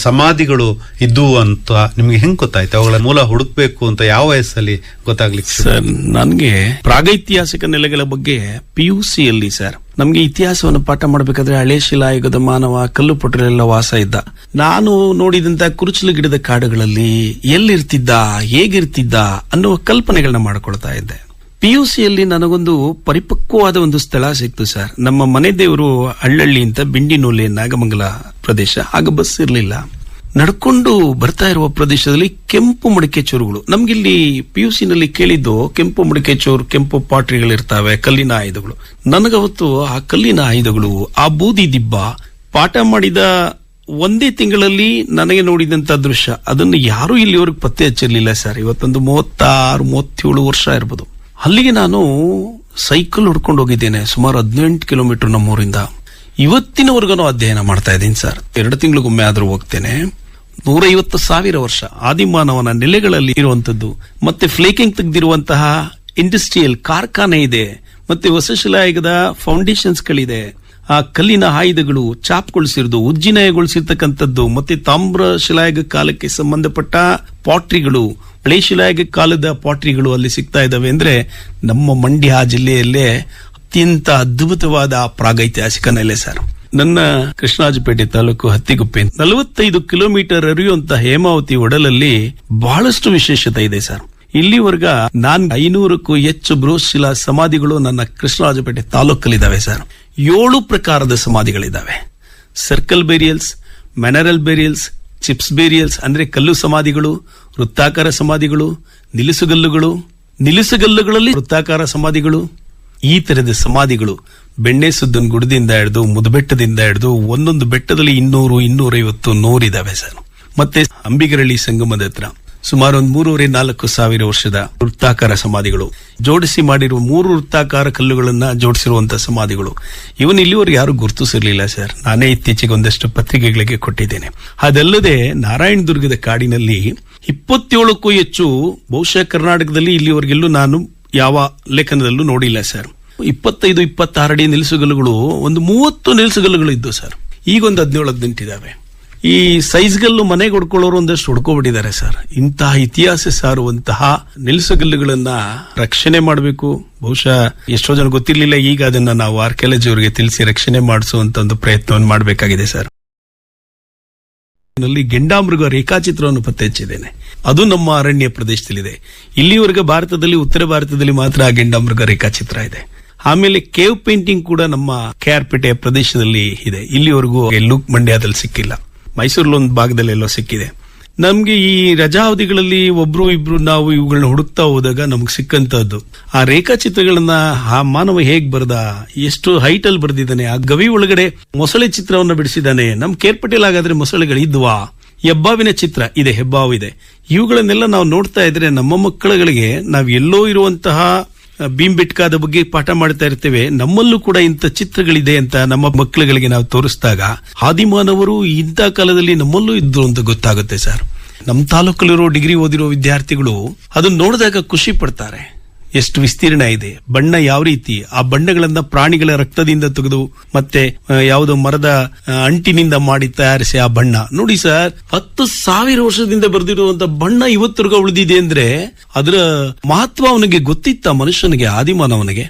A: ಸಮಾಧಿಗಳು ಇದ್ದುವು ಅಂತ ನಿಮ್ಗೆ ಹೆಂಗ್ ಗೊತ್ತಾಯ್ತು? ಅವುಗಳ ಮೂಲ ಹುಡುಕ್ಬೇಕು ಅಂತ ಯಾವ ವಯಸ್ಸಲ್ಲಿ ಗೊತ್ತಾಗ್ಲಿಕ್ಕೆ
B: ಸರ್, ನನಗೆ ಪ್ರಾಗೈತಿಹಾಸಿಕ ನೆಲೆಗಳ ಬಗ್ಗೆ ಪಿ ಯು ಸಿಯಲ್ಲಿ ಸರ್. ನಮಗೆ ಇತಿಹಾಸವನ್ನು ಪಾಠ ಮಾಡಬೇಕಾದ್ರೆ ಹಳೆ ಶಿಲಾಯುಗದ ಮಾನವ ಕಲ್ಲು ಪೊಟ್ಟರೆಲ್ಲ ವಾಸ ಇದ್ದ. ನಾನು ನೋಡಿದಂತ ಕುರುಚಲು ಗಿಡದ ಕಾಡುಗಳಲ್ಲಿ ಎಲ್ಲಿರ್ತಿದ್ದ, ಹೇಗಿರ್ತಿದ್ದ ಅನ್ನುವ ಕಲ್ಪನೆಗಳನ್ನ ಮಾಡ್ಕೊಳ್ತಾ ಇದ್ದೆ. ಪಿ ಯು ಸಿಯಲ್ಲಿ ನನಗೊಂದು ಪರಿಪಕ್ವವಾದ ಒಂದು ಸ್ಥಳ ಸಿಕ್ತು, ಸರ್. ನಮ್ಮ ಮನೆ ದೇವರು ಹಳ್ಳಳ್ಳಿ ಅಂತ ಬಿಂಡಿನೂಲೆ ನಾಗಮಂಗಲ ಪ್ರದೇಶ. ಆಗ ಬಸ್ ಇರಲಿಲ್ಲ. ನಡ್ಕೊಂಡು ಬರ್ತಾ ಇರುವ ಪ್ರದೇಶದಲ್ಲಿ ಕೆಂಪು ಮಡಿಕೆ ಚೋರುಗಳು ನಮ್ಗಿಲ್ಲಿ ಪಿ ಯು ನಲ್ಲಿ ಕೇಳಿದ್ದು ಕೆಂಪು ಮಡಿಕೆ ಚೋರು ಕೆಂಪು ಪಾಟ್ರಿಗಳಿರ್ತಾವೆ, ಕಲ್ಲಿನ ಆಯುಧಗಳು. ನನಗವತ್ತು ಆ ಕಲ್ಲಿನ ಆಯುಧಗಳು, ಆ ಬೂದಿ ದಿಬ್ಬ, ಪಾಠ ಮಾಡಿದ ಒಂದೇ ತಿಂಗಳಲ್ಲಿ ನನಗೆ ನೋಡಿದಂತ ದೃಶ್ಯ. ಅದನ್ನು ಯಾರೂ ಇಲ್ಲಿವರೆಗೆ ಪತ್ತೆ ಹಚ್ಚಿರ್ಲಿಲ್ಲ ಸರ್. ಇವತ್ತೊಂದು ಮೂವತ್ತಾರು, ಮೂವತ್ತೇಳು ವರ್ಷ ಇರ್ಬೋದು. ಅಲ್ಲಿಗೆ ನಾನು ಸೈಕಲ್ ಹೊಡ್ಕೊಂಡು ಹೋಗಿದ್ದೇನೆ, ಸುಮಾರು ಹದಿನೆಂಟು ಕಿಲೋಮೀಟರ್ ನಮ್ಮೂರಿಂದ. ಇವತ್ತಿನವರೆಗೂ ಅಧ್ಯಯನ ಮಾಡ್ತಾ ಇದ್ದೀನಿ ಸರ್. ಎರಡು ತಿಂಗಳಿಗೊಮ್ಮೆ ಆದರೂ ಹೋಗ್ತೇನೆ. ನೂರೈವತ್ತು ಸಾವಿರ ವರ್ಷ ಆದಿಮಾನವನ ನೆಲೆಗಳಲ್ಲಿ ಇರುವಂತದ್ದು. ಮತ್ತೆ ಫ್ಲೇಕಿಂಗ್ ತೆಗೆದಿರುವಂತಹ ಇಂಡಸ್ಟ್ರಿಯಲ್ ಕಾರ್ಖಾನೆ ಇದೆ. ಮತ್ತೆ ಹೊಸಶಿಲಾಯುಗದ ಫೌಂಡೇಶನ್ಸ್ ಗಳಿದೆ. ಆ ಕಲ್ಲಿನ ಆಯುಧಗಳು ಚಾಪ್ಗೊಳಿಸಿರೋದು ಉಜ್ಜಿನಯಗೊಳಿಸಿರ್ತಕ್ಕಂಥದ್ದು. ಮತ್ತೆ ತಾಮ್ರ ಶಿಲಾಯುಗ ಕಾಲಕ್ಕೆ ಸಂಬಂಧಪಟ್ಟ ಪಾಟ್ರಿಗಳು ಹಳೆ ಶಿಲಾಯುಗ ಕಾಲದ ಪಾಟ್ರಿಗಳು ಅಲ್ಲಿ ಸಿಗ್ತಾ ಇದ್ದಾವೆ ಅಂದ್ರೆ ನಮ್ಮ ಮಂಡ್ಯ ಜಿಲ್ಲೆಯಲ್ಲೇ ಅತ್ಯಂತ ಅದ್ಭುತವಾದ ಪ್ರಾಗೈತಿಹಾಸಿಕ ನೆಲೆ ಸರ್. ನನ್ನ ಕೃಷ್ಣರಾಜಪೇಟೆ ತಾಲೂಕು ಹತ್ತಿಗುಪ್ಪೆ. ನಲವತ್ತೈದು ಕಿಲೋಮೀಟರ್ ಅರಿಯುವಂತ ಹೇಮಾವತಿ ಒಡಲಲ್ಲಿ ಬಹಳಷ್ಟು ವಿಶೇಷತೆ ಇದೆ ಸರ್. ಇಲ್ಲಿವರೆಗ ನಾನ್ ಐನೂರಕ್ಕೂ ಹೆಚ್ಚು ಬೃಹಶಿಲಾ ಸಮಾಧಿಗಳು ನನ್ನ ಕೃಷ್ಣರಾಜಪೇಟೆ ತಾಲೂಕಲ್ಲಿದ್ದಾವೆ ಸರ್. ಏಳು ಪ್ರಕಾರದ ಸಮಾಧಿಗಳಿದ್ದಾವೆ. ಸರ್ಕಲ್ ಬೇರಿಯಲ್ಸ್ ಮೆನರಲ್ ಬೇರಿಯಲ್ಸ್, ಚಿಪ್ಸ್ ಬೇರಿಯಲ್ಸ್ ಅಂದ್ರೆ ಕಲ್ಲು ಸಮಾಧಿಗಳು, ವೃತ್ತಾಕಾರ ಸಮಾಧಿಗಳು, ನಿಲಿಸುಗಲ್ಲುಗಳು, ನಿಲುಸುಗಲ್ಲುಗಳಲ್ಲಿ ವೃತ್ತಾಕಾರ ಸಮಾಧಿಗಳು, ಈ ತರದ ಸಮಾಧಿಗಳು ಬೆಣ್ಣೆ ಸುದ್ದನ ಗುಡದಿಂದ ಹಿಡಿದು, ಮುದಬೆಟ್ಟದಿಂದ ಹಿಡಿದು, ಒಂದೊಂದು ಬೆಟ್ಟದಲ್ಲಿ ಇನ್ನೂರು, ಇನ್ನೂರೈವತ್ತು ನೂರಿದಾವೆ ಸರ್. ಮತ್ತೆ ಅಂಬಿಗರಳ್ಳಿ ಸಂಗಮದ ಹತ್ರ ಸುಮಾರು ಒಂದು ಮೂರುವರೆ ನಾಲ್ಕು ಸಾವಿರ ವರ್ಷದ ವೃತ್ತಾಕಾರ ಸಮಾಧಿಗಳು. ಜೋಡಿಸಿ ಮಾಡಿರುವ ಮೂರು ವೃತ್ತಾಕಾರ ಕಲ್ಲುಗಳನ್ನ ಜೋಡಿಸಿರುವಂತಹ ಸಮಾಧಿಗಳು. ಇವನ್ ಇಲ್ಲಿವರೆಗೆ ಯಾರು ಗುರುತಿಸಿರ್ಲಿಲ್ಲ ಸರ್. ನಾನೇ ಇತ್ತೀಚೆಗೆ ಒಂದಷ್ಟು ಪತ್ರಿಕೆಗಳಿಗೆ ಕೊಟ್ಟಿದ್ದೇನೆ. ಅದಲ್ಲದೆ ನಾರಾಯಣ ದುರ್ಗದ ಕಾಡಿನಲ್ಲಿ ಇಪ್ಪತ್ತೇಳಕ್ಕೂ ಹೆಚ್ಚು ಬಹುಶಃ ಕರ್ನಾಟಕದಲ್ಲಿ ಇಲ್ಲಿವರೆಗೆಲ್ಲೂ ನಾನು ಯಾವ ಲೇಖನದಲ್ಲೂ ನೋಡಿಲ್ಲ ಸರ್. ಇಪ್ಪತ್ತೈದು ಇಪ್ಪತ್ತಾರು ಅಡಿ ನಿಲ್ಸುಗಲ್ಲುಗಳು, ಒಂದು ಮೂವತ್ತು ನಿಲ್ಸುಗಲ್ಲುಗಳು ಇದ್ದು ಸರ್. ಈಗ ಒಂದು ಹದಿನೇಳು ಹದಿನೆಂಟಿದ್ದಾವೆ ಈ ಸೈಜ್ಗಲ್ಲು ಮನೆಗೆ ಹೊಡ್ಕೊಳ್ಳೋರು ಒಂದಷ್ಟು ಹೊಡ್ಕೊಬಿಟ್ಟಿದ್ದಾರೆ ಸರ್. ಇಂತಹ ಇತಿಹಾಸ ಸಾರುವಂತಹ ನಿಲ್ಸುಗಲ್ಲುಗಳನ್ನ ರಕ್ಷಣೆ ಮಾಡಬೇಕು. ಬಹುಶಃ ಎಷ್ಟೋ ಜನ ಗೊತ್ತಿರ್ಲಿಲ್ಲ, ಈಗ ಅದನ್ನ ನಾವು ಆರ್ಕಿಯಾಲಜಿ ಅವರಿಗೆ ತಿಳಿಸಿ ರಕ್ಷಣೆ ಮಾಡಿಸುವಂತ ಒಂದು ಪ್ರಯತ್ನವನ್ನು ಮಾಡಬೇಕಾಗಿದೆ ಸರ್. ನಲ್ಲಿ ಗೆಂಡಾಮೃಗ ರೇಖಾಚಿತ್ರವನ್ನು ಪತ್ತೆ ಹಚ್ಚಿದ್ದೇನೆ ಅದು ನಮ್ಮ ಅರಣ್ಯ ಪ್ರದೇಶದಲ್ಲಿದೆ. ಇಲ್ಲಿವರೆಗೆ ಭಾರತದಲ್ಲಿ, ಉತ್ತರ ಭಾರತದಲ್ಲಿ ಮಾತ್ರ ಆ ಗೆಂಡಾಮೃಗ ರೇಖಾಚಿತ್ರ ಇದೆ. ಆಮೇಲೆ ಕೇವ್ ಪೇಂಟಿಂಗ್ ಕೂಡ ನಮ್ಮ ಕೆ ಆರ್ ಪೇಟೆ ಪ್ರದೇಶದಲ್ಲಿ ಇದೆ. ಇಲ್ಲಿವರೆಗೂ ಎಲ್ಲೂ ಮಂಡ್ಯದಲ್ಲಿ ಸಿಕ್ಕಿಲ್ಲ. ಮೈಸೂರಲ್ಲಿ ಒಂದು ಭಾಗದಲ್ಲಿ ಎಲ್ಲೋ ಸಿಕ್ಕಿದೆ. ನಮ್ಗೆ ಈ ರಜಾ ಅವಧಿಗಳಲ್ಲಿ ಒಬ್ರು ಇಬ್ರು ನಾವು ಇವುಗಳನ್ನ ಹುಡುಕ್ತಾ ಹೋದಾಗ ನಮ್ಗೆ ಸಿಕ್ಕಂತದ್ದು ಆ ರೇಖಾಚಿತ್ರಗಳನ್ನ ಆ ಮಾನವ ಹೇಗ್ ಬರ್ದ, ಎಷ್ಟು ಹೈಟ್ ಅಲ್ಲಿ ಬರ್ದಿದ್ದಾನೆ, ಆ ಗವಿ ಒಳಗಡೆ ಮೊಸಳೆ ಚಿತ್ರವನ್ನು ಬಿಡಿಸಿದ್ದಾನೆ, ನಮ್ ಕೇರ್ಪಟೇಲ್ ಹಾಗಾದ್ರೆ ಮೊಸಳೆಗಳು ಇದ್ವಾ? ಹೆಬ್ಬಾವಿನ ಚಿತ್ರ ಇದೆ, ಹೆಬ್ಬಾವು ಇದೆ. ಇವುಗಳನ್ನೆಲ್ಲ ನಾವು ನೋಡ್ತಾ ಇದ್ರೆ ನಮ್ಮ ಮಕ್ಕಳುಗಳಿಗೆ ನಾವು ಎಲ್ಲೋ ಇರುವಂತಹ ಭೀಂಬಿಟ್ಕಾದ ಬಗ್ಗೆ ಪಾಠ ಮಾಡ್ತಾ ಇರ್ತೇವೆ. ನಮ್ಮಲ್ಲೂ ಕೂಡ ಇಂಥ ಚಿತ್ರಗಳಿದೆ ಅಂತ ನಮ್ಮ ಮಕ್ಕಳುಗಳಿಗೆ ನಾವು ತೋರಿಸಿದಾಗ ಆದಿಮಾನವರು ಇಂಥ ಕಾಲದಲ್ಲಿ ನಮ್ಮಲ್ಲೂ ಇದ್ರು ಅಂತ ಗೊತ್ತಾಗುತ್ತೆ, ಸರ್. ನಮ್ಮ ತಾಲೂಕಲ್ಲಿರೋ ಡಿಗ್ರಿ ಓದಿರೋ ವಿದ್ಯಾರ್ಥಿಗಳು ಅದನ್ನ ನೋಡಿದಾಗ ಖುಷಿ ಪಡ್ತಾರೆ. ಎಷ್ಟು ವಿಸ್ತೀರ್ಣ ಇದೆ. ಬಣ್ಣ ಯಾವ ರೀತಿ? ಆ ಬಣ್ಣಗಳನ್ನ ಪ್ರಾಣಿಗಳ ರಕ್ತದಿಂದ ತೆಗೆದು ಮತ್ತೆ ಯಾವುದೋ ಮರದ ಅಂಟಿನಿಂದ ಮಾಡಿ ತಯಾರಿಸಿ ಆ ಬಣ್ಣ. ನೋಡಿ ಸರ್, ಹತ್ತು ಸಾವಿರ ವರ್ಷದಿಂದ ಬರೆದಿರುವಂತ ಬಣ್ಣ ಇವತ್ತರೆಗೂ ಉಳಿದಿದೆ ಅಂದ್ರೆ ಅದರ ಮಹತ್ವ ಅವನಿಗೆ ಗೊತ್ತಿತ್ತ ಮನುಷ್ಯನಿಗೆ, ಆದಿಮಾನವನಿಗೆ?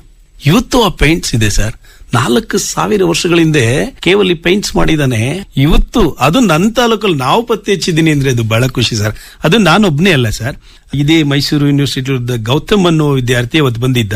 B: ಇವತ್ತು ಆ ಪೇಂಟ್ಸ್ ಇದೆ ಸರ್. ನಾಲ್ಕು ಸಾವಿರ ವರ್ಷಗಳ ಹಿಂದೆ ಕೇವಲ ಪೇಂಟ್ಸ್ ಮಾಡಿದಾನೆ ಇವತ್ತು ಅದು ನನ್ನ ತಾಲೂಕಲ್ಲಿ ನಾವು ಪತ್ತೆ ಹಚ್ಚಿದ್ದೀನಿ ಅಂದ್ರೆ ಅದು ಬಹಳ ಖುಷಿ ಸರ್. ಅದು ನಾನೊಬ್ನೇ ಅಲ್ಲ ಸರ್. ಇದೇ ಮೈಸೂರು ಯೂನಿವರ್ಸಿಟಿ ಗೌತಮ್ ಅನ್ನೋ ವಿದ್ಯಾರ್ಥಿ ಅವತ್ತು ಬಂದಿದ್ದ.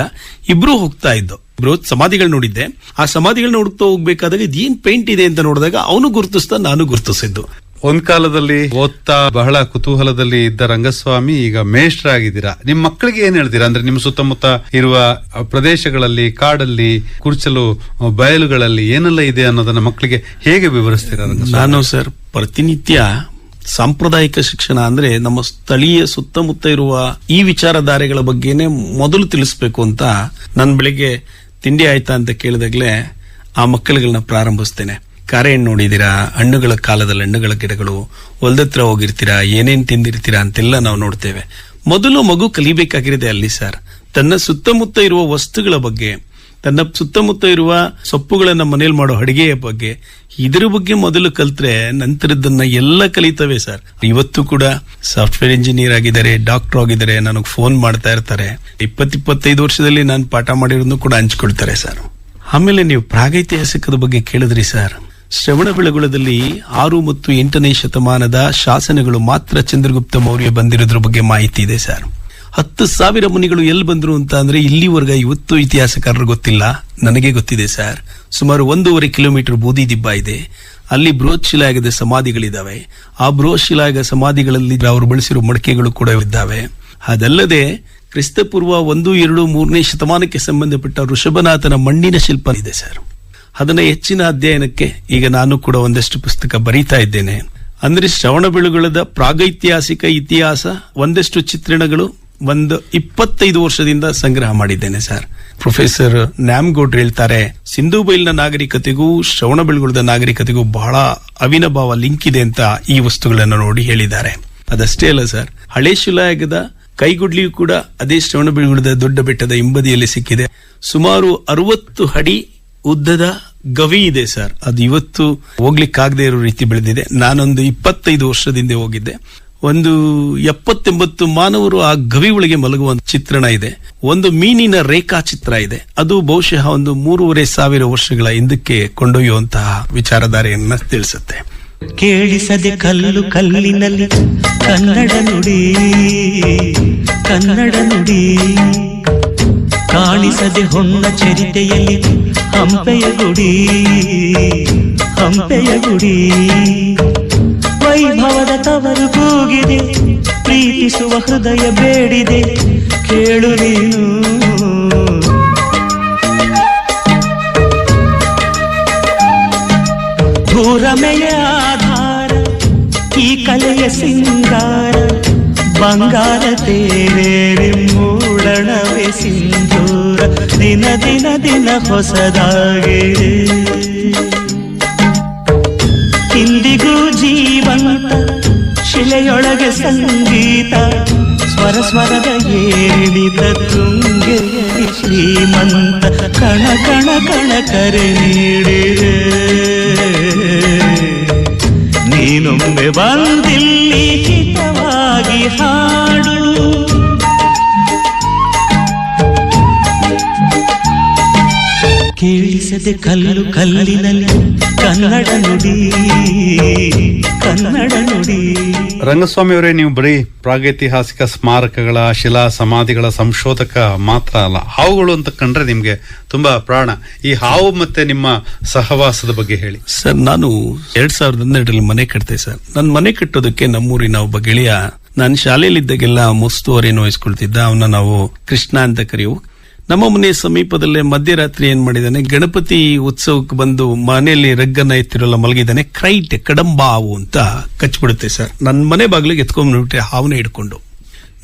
B: ಇಬ್ರು ಹೋಗ್ತಾ ಇದ್ದು. ಬೃಹತ್ ಸಮಾಧಿಗಳು ನೋಡಿದ್ದೆ. ಆ ಸಮಾಧಿಗಳನ್ನ ಹುಡುಕ್ತಾ ಹೋಗ್ಬೇಕಾದಾಗ ಇದೇನ್ ಪೇಂಟ್ ಇದೆ ಅಂತ ನೋಡಿದಾಗ ಅವನು ಗುರುತಿಸ್ತಾ ನಾನು ಗುರುತಿಸಿದ್ದು.
A: ಒಂದ್ ಕಾಲದಲ್ಲಿ ಓದ್ತಾ ಬಹಳ ಕುತೂಹಲದಲ್ಲಿ ಇದ್ದ ರಂಗಸ್ವಾಮಿ ಈಗ ಮೇಷ್ಟ್ರಾಗಿದ್ದೀರಾ? ನಿಮ್ ಮಕ್ಕಳಿಗೆ ಏನ್ ಹೇಳ್ತೀರಾ? ಅಂದ್ರೆ ನಿಮ್ಮ ಸುತ್ತಮುತ್ತ ಇರುವ ಪ್ರದೇಶಗಳಲ್ಲಿ, ಕಾಡಲ್ಲಿ, ಕುರ್ಚಲು, ಬಯಲುಗಳಲ್ಲಿ ಏನೆಲ್ಲ ಇದೆ ಅನ್ನೋದನ್ನ ಮಕ್ಕಳಿಗೆ ಹೇಗೆ ವಿವರಿಸ್ತೀರಾ
B: ನಾನು ಸರ್, ಪ್ರತಿನಿತ್ಯ ಸಾಂಪ್ರದಾಯಿಕ ಶಿಕ್ಷಣ ಅಂದ್ರೆ ನಮ್ಮ ಸ್ಥಳೀಯ ಸುತ್ತಮುತ್ತ ಇರುವ ಈ ವಿಚಾರಧಾರೆಗಳ ಬಗ್ಗೆನೆ ಮೊದಲು ತಿಳಿಸ್ಬೇಕು ಅಂತ ನಾನು ಬೆಳಿಗ್ಗೆ ತಿಂಡಿ ಆಯ್ತಾ ಅಂತ ಕೇಳಿದಾಗ್ಲೇ ಆ ಮಕ್ಕಳುಗಳನ್ನ ಪ್ರಾರಂಭಿಸ್ತೇನೆ. ಕಾರೆ ನೋಡಿದೀರಾ? ಹಣ್ಣುಗಳ ಕಾಲದಲ್ಲಿ ಹಣ್ಣುಗಳ ಗಿಡಗಳು ಹೊಲ್ದತ್ರ ಹೋಗಿರ್ತೀರಾ? ಏನೇನು ತಿಂದಿರ್ತೀರಾ ಅಂತೆಲ್ಲ ನಾವು ನೋಡ್ತೇವೆ. ಮೊದಲು ಮಗು ಕಲಿಬೇಕಾಗಿರೋದೆ ಅಲ್ಲಿ ಸರ್ ತನ್ನ ಸುತ್ತಮುತ್ತ ಇರುವ ವಸ್ತುಗಳ ಬಗ್ಗೆ, ತನ್ನ ಸುತ್ತಮುತ್ತ ಇರುವ ಸೊಪ್ಪುಗಳನ್ನ ಮನೇಲಿ ಮಾಡೋ ಅಡಿಗೆಯ ಬಗ್ಗೆ, ಇದರ ಬಗ್ಗೆ ಮೊದಲು ಕಲ್ತ್ರೆ ನಂತರದನ್ನ ಎಲ್ಲ ಕಲಿತವೆ ಸರ್ ಇವತ್ತು ಕೂಡ ಸಾಫ್ಟ್ವೇರ್ ಇಂಜಿನಿಯರ್ ಆಗಿದ್ದಾರೆ, ಡಾಕ್ಟರ್ ಆಗಿದ್ದಾರೆ, ನನಗೆ ಫೋನ್ ಮಾಡ್ತಾ ಇರ್ತಾರೆ. ಇಪ್ಪತ್ತಿಪ್ಪತ್ತೈದು ವರ್ಷದಲ್ಲಿ ನಾನು ಪಾಠ ಮಾಡಿರೋದನ್ನು ಕೂಡ ಹಂಚ್ಕೊಳ್ತಾರೆ ಸರ್ ಆಮೇಲೆ ನೀವು ಪ್ರಾಗೈತಿಹಾಸಿಕದ ಬಗ್ಗೆ ಕೇಳಿದ್ರಿ ಸರ್ ಶ್ರವಣ ಬೆಳಗುಳದಲ್ಲಿ ಆರು ಮತ್ತು ಎಂಟನೇ ಶತಮಾನದ ಶಾಸನಗಳು ಮಾತ್ರ ಚಂದ್ರಗುಪ್ತ ಮೌರ್ಯ ಬಂದಿರೋದ್ರ ಬಗ್ಗೆ ಮಾಹಿತಿ ಇದೆ ಸರ್. ಹತ್ತು ಸಾವಿರ ಮುನಿಗಳು ಎಲ್ಲಿ ಬಂದರು ಅಂತ ಅಂದ್ರೆ ಇಲ್ಲಿವರೆಗ ಇವತ್ತು ಇತಿಹಾಸಕಾರರು ಗೊತ್ತಿಲ್ಲ. ನನಗೆ ಗೊತ್ತಿದೆ ಸರ್. ಸುಮಾರು ಒಂದೂವರೆ ಕಿಲೋಮೀಟರ್ ಬೂದಿ ದಿಬ್ಬ ಇದೆ. ಅಲ್ಲಿ ಬೃಹತ್ ಶಿಲಾಯುಗದ ಸಮಾಧಿಗಳಿದಾವೆ. ಆ ಬೃಹತ್ ಶಿಲಾಯುಗ ಸಮಾಧಿಗಳಲ್ಲಿ ಅವರು ಬಳಸಿರೋ ಮಡಕೆಗಳು ಕೂಡ ಇದ್ದಾವೆ. ಅದಲ್ಲದೆ ಕ್ರಿಸ್ತಪೂರ್ವ ಒಂದು, ಎರಡು, ಮೂರನೇ ಶತಮಾನಕ್ಕೆ ಸಂಬಂಧಪಟ್ಟ ಋಷಭನಾಥನ ಮಣ್ಣಿನ ಶಿಲ್ಪ ಇದೆ ಸರ್. ಅದನ್ನ ಹೆಚ್ಚಿನ ಅಧ್ಯಯನಕ್ಕೆ ಈಗ ನಾನು ಕೂಡ ಒಂದಷ್ಟು ಪುಸ್ತಕ ಬರೀತಾ ಇದ್ದೇನೆ. ಅಂದ್ರೆ ಶ್ರವಣಬೆಳಗೊಳದ ಪ್ರಾಗೈತಿಹಾಸಿಕ ಇತಿಹಾಸ, ಒಂದಷ್ಟು ಚಿತ್ರಣಗಳು ಒಂದು ಇಪ್ಪತ್ತೈದು ವರ್ಷದಿಂದ ಸಂಗ್ರಹ ಮಾಡಿದ್ದೇನೆ ಸರ್. ಪ್ರೊಫೆಸರ್ ನ್ಯಾಮ್ಗೌಡ್ ಹೇಳ್ತಾರೆ, ಸಿಂಧು ಬೈಲ್ನ ನಾಗರಿಕತೆಗೂ ಶ್ರವಣಬೆಳಗೊಳದ ನಾಗರಿಕತೆಗೂ ಬಹಳ ಅವಿನಭಾವ ಲಿಂಕ್ ಇದೆ ಅಂತ ಈ ವಸ್ತುಗಳನ್ನು ನೋಡಿ ಹೇಳಿದ್ದಾರೆ. ಅದಷ್ಟೇ ಅಲ್ಲ ಸರ್, ಹಳೆ ಶಿಲಾಯಗದ ಕೈಗುಡ್ಲಿಯೂ ಕೂಡ ಅದೇ ಶ್ರವಣಬೆಳಗೊಳದ ದೊಡ್ಡ ಬೆಟ್ಟದ ಹಿಂಬದಿಯಲ್ಲಿ ಸಿಕ್ಕಿದೆ. ಸುಮಾರು ಅರವತ್ತು ಅಡಿ ಉದ್ದದ ಗವಿ ಇದೆ ಸರ್. ಅದು ಇವತ್ತು ಹೋಗ್ಲಿಕ್ಕಾಗದೇ ಇರೋ ರೀತಿ ಬೆಳೆದಿದೆ. ನಾನೊಂದು ಇಪ್ಪತ್ತೈದು ವರ್ಷದಿಂದ ಹೋಗಿದ್ದೆ. ಒಂದು ಎಪ್ಪತ್ತೆಂಬತ್ತು ಮಾನವರು ಆ ಗವಿ ಒಳಗೆ ಮಲಗುವ ಚಿತ್ರಣ ಇದೆ. ಒಂದು ಮೀನಿನ ರೇಖಾ ಚಿತ್ರ ಇದೆ. ಅದು ಬಹುಶಃ ಒಂದು ಮೂರುವರೆ ಸಾವಿರ ವರ್ಷಗಳ ಹಿಂದಕ್ಕೆ ಕೊಂಡೊಯ್ಯುವಂತಹ ವಿಚಾರಧಾರೆಯನ್ನ ತಿಳಿಸುತ್ತೆ.
D: ಕೇಳಿಸದೆ ಕಲ್ಲು ಕಲ್ಲಿನಲ್ಲಿ ಕನ್ನಡ ನುಡಿ ಕನ್ನಡ ನುಡಿ. ಕಾಣಿಸದೆ ಹೊನ್ನ ಚರಿತೆಯಲ್ಲಿ ಹಂಪೆಯ ಗುಡಿ ಹಂಪೆಯ ಗುಡಿ. ವೈಭವದ ತವರು ಕೂಗಿದೆ, ಪ್ರೀತಿಸುವ ಹೃದಯ ಬೇಡಿದೆ, ಕೇಳು ನೀನು. ಭೂರಮೆಯ ಆಧಾರ, ಈ ಕಲೆಯ ಸಿಂಗಾರ, ಬಂಗಾರ ತೇರೇರಿ ಮೂಡಣವೇ ಸಿಂಧೂರ ದಿನ ದಿನ ದಿನ ಹೊಸದಾಗಿದೆ. ಇಂದಿಗೂ ಜೀವಂತ ಶಿಲೆಯೊಳಗೆ ಸಂಗೀತ, ಸ್ವರ ಸ್ವರದ ಏರಿದ ತುಂಗೆ ಶ್ರೀಮಂತ ಕಣ ಕಣ ಕಣ ಕರೆ ನೀಡಿದೆ. ನೀನೊಮ್ಮೆ ಬಂದಿಲ್ಲಿ ಕೇಳಿಸದೆ ಕಲ್ಲು ಕಲ್ಲಿನಲ್ಲಿ ಕನ್ನಡ ನುಡಿ ಕನ್ನಡ ನುಡಿ.
A: ರಂಗಸ್ವಾಮಿ ಅವರೇ ನೀವು ಬರೀ ಪ್ರಾಗೈತಿಹಾಸಿಕ ಸ್ಮಾರಕಗಳ ಶಿಲಾ ಸಮಾಧಿಗಳ ಸಂಶೋಧಕ ಮಾತ್ರ ಅಲ್ಲ ಹಾವುಗಳು ಅಂತ ಕಂಡ್ರೆ ನಿಮ್ಗೆ ತುಂಬಾ ಪ್ರಾಣ. ಈ ಹಾವು ಮತ್ತೆ ನಿಮ್ಮ ಸಹವಾಸದ ಬಗ್ಗೆ ಹೇಳಿ.
B: ಸರ್ ನಾನು ಎರಡ್ ಸಾವಿರದ ಹನ್ನೆರಡರಲ್ಲಿ ಮನೆ ಕಟ್ತೆ ಸರ್. ನನ್ನ ಮನೆ ಕಟ್ಟೋದಕ್ಕೆ ನಮ್ಮೂರಿನ ಒಬ್ಬ ಗೆಳೆಯ ನಾನು ಶಾಲೆಯಲ್ಲಿದ್ದಾಗೆಲ್ಲ ಮುಸ್ತುವರಿಯನ್ನು ವಹಿಸ್ಕೊಳ್ತಿದ್ದ ಅವನ್ನ ನಾವು ಕೃಷ್ಣ ಅಂತ ಕರೆಯುವ ನಮ್ಮ ಮನೆ ಸಮೀಪದಲ್ಲೇ ಮಧ್ಯರಾತ್ರಿ ಏನ್ ಮಾಡಿದಾನೆ ಗಣಪತಿ ಉತ್ಸವಕ್ಕೆ ಬಂದು ಮನೆಯಲ್ಲಿ ರಗ್ಗನ್ನ ಎತ್ತಿರಲ್ಲ ಮಲಗಿದ್ದಾನೆ. ಕ್ರೈಟ್ ಕಡಂಬಾವು ಅಂತ ಕಚ್ಬಿಡುತ್ತೆ ಸರ್. ನನ್ನ ಮನೆ ಬಾಗಿಲಿಗೆ ಎತ್ಕೊಂಡ್ಬಿಟ್ಟೆ ಹಾವನ್ನ ಹಿಡ್ಕೊಂಡು.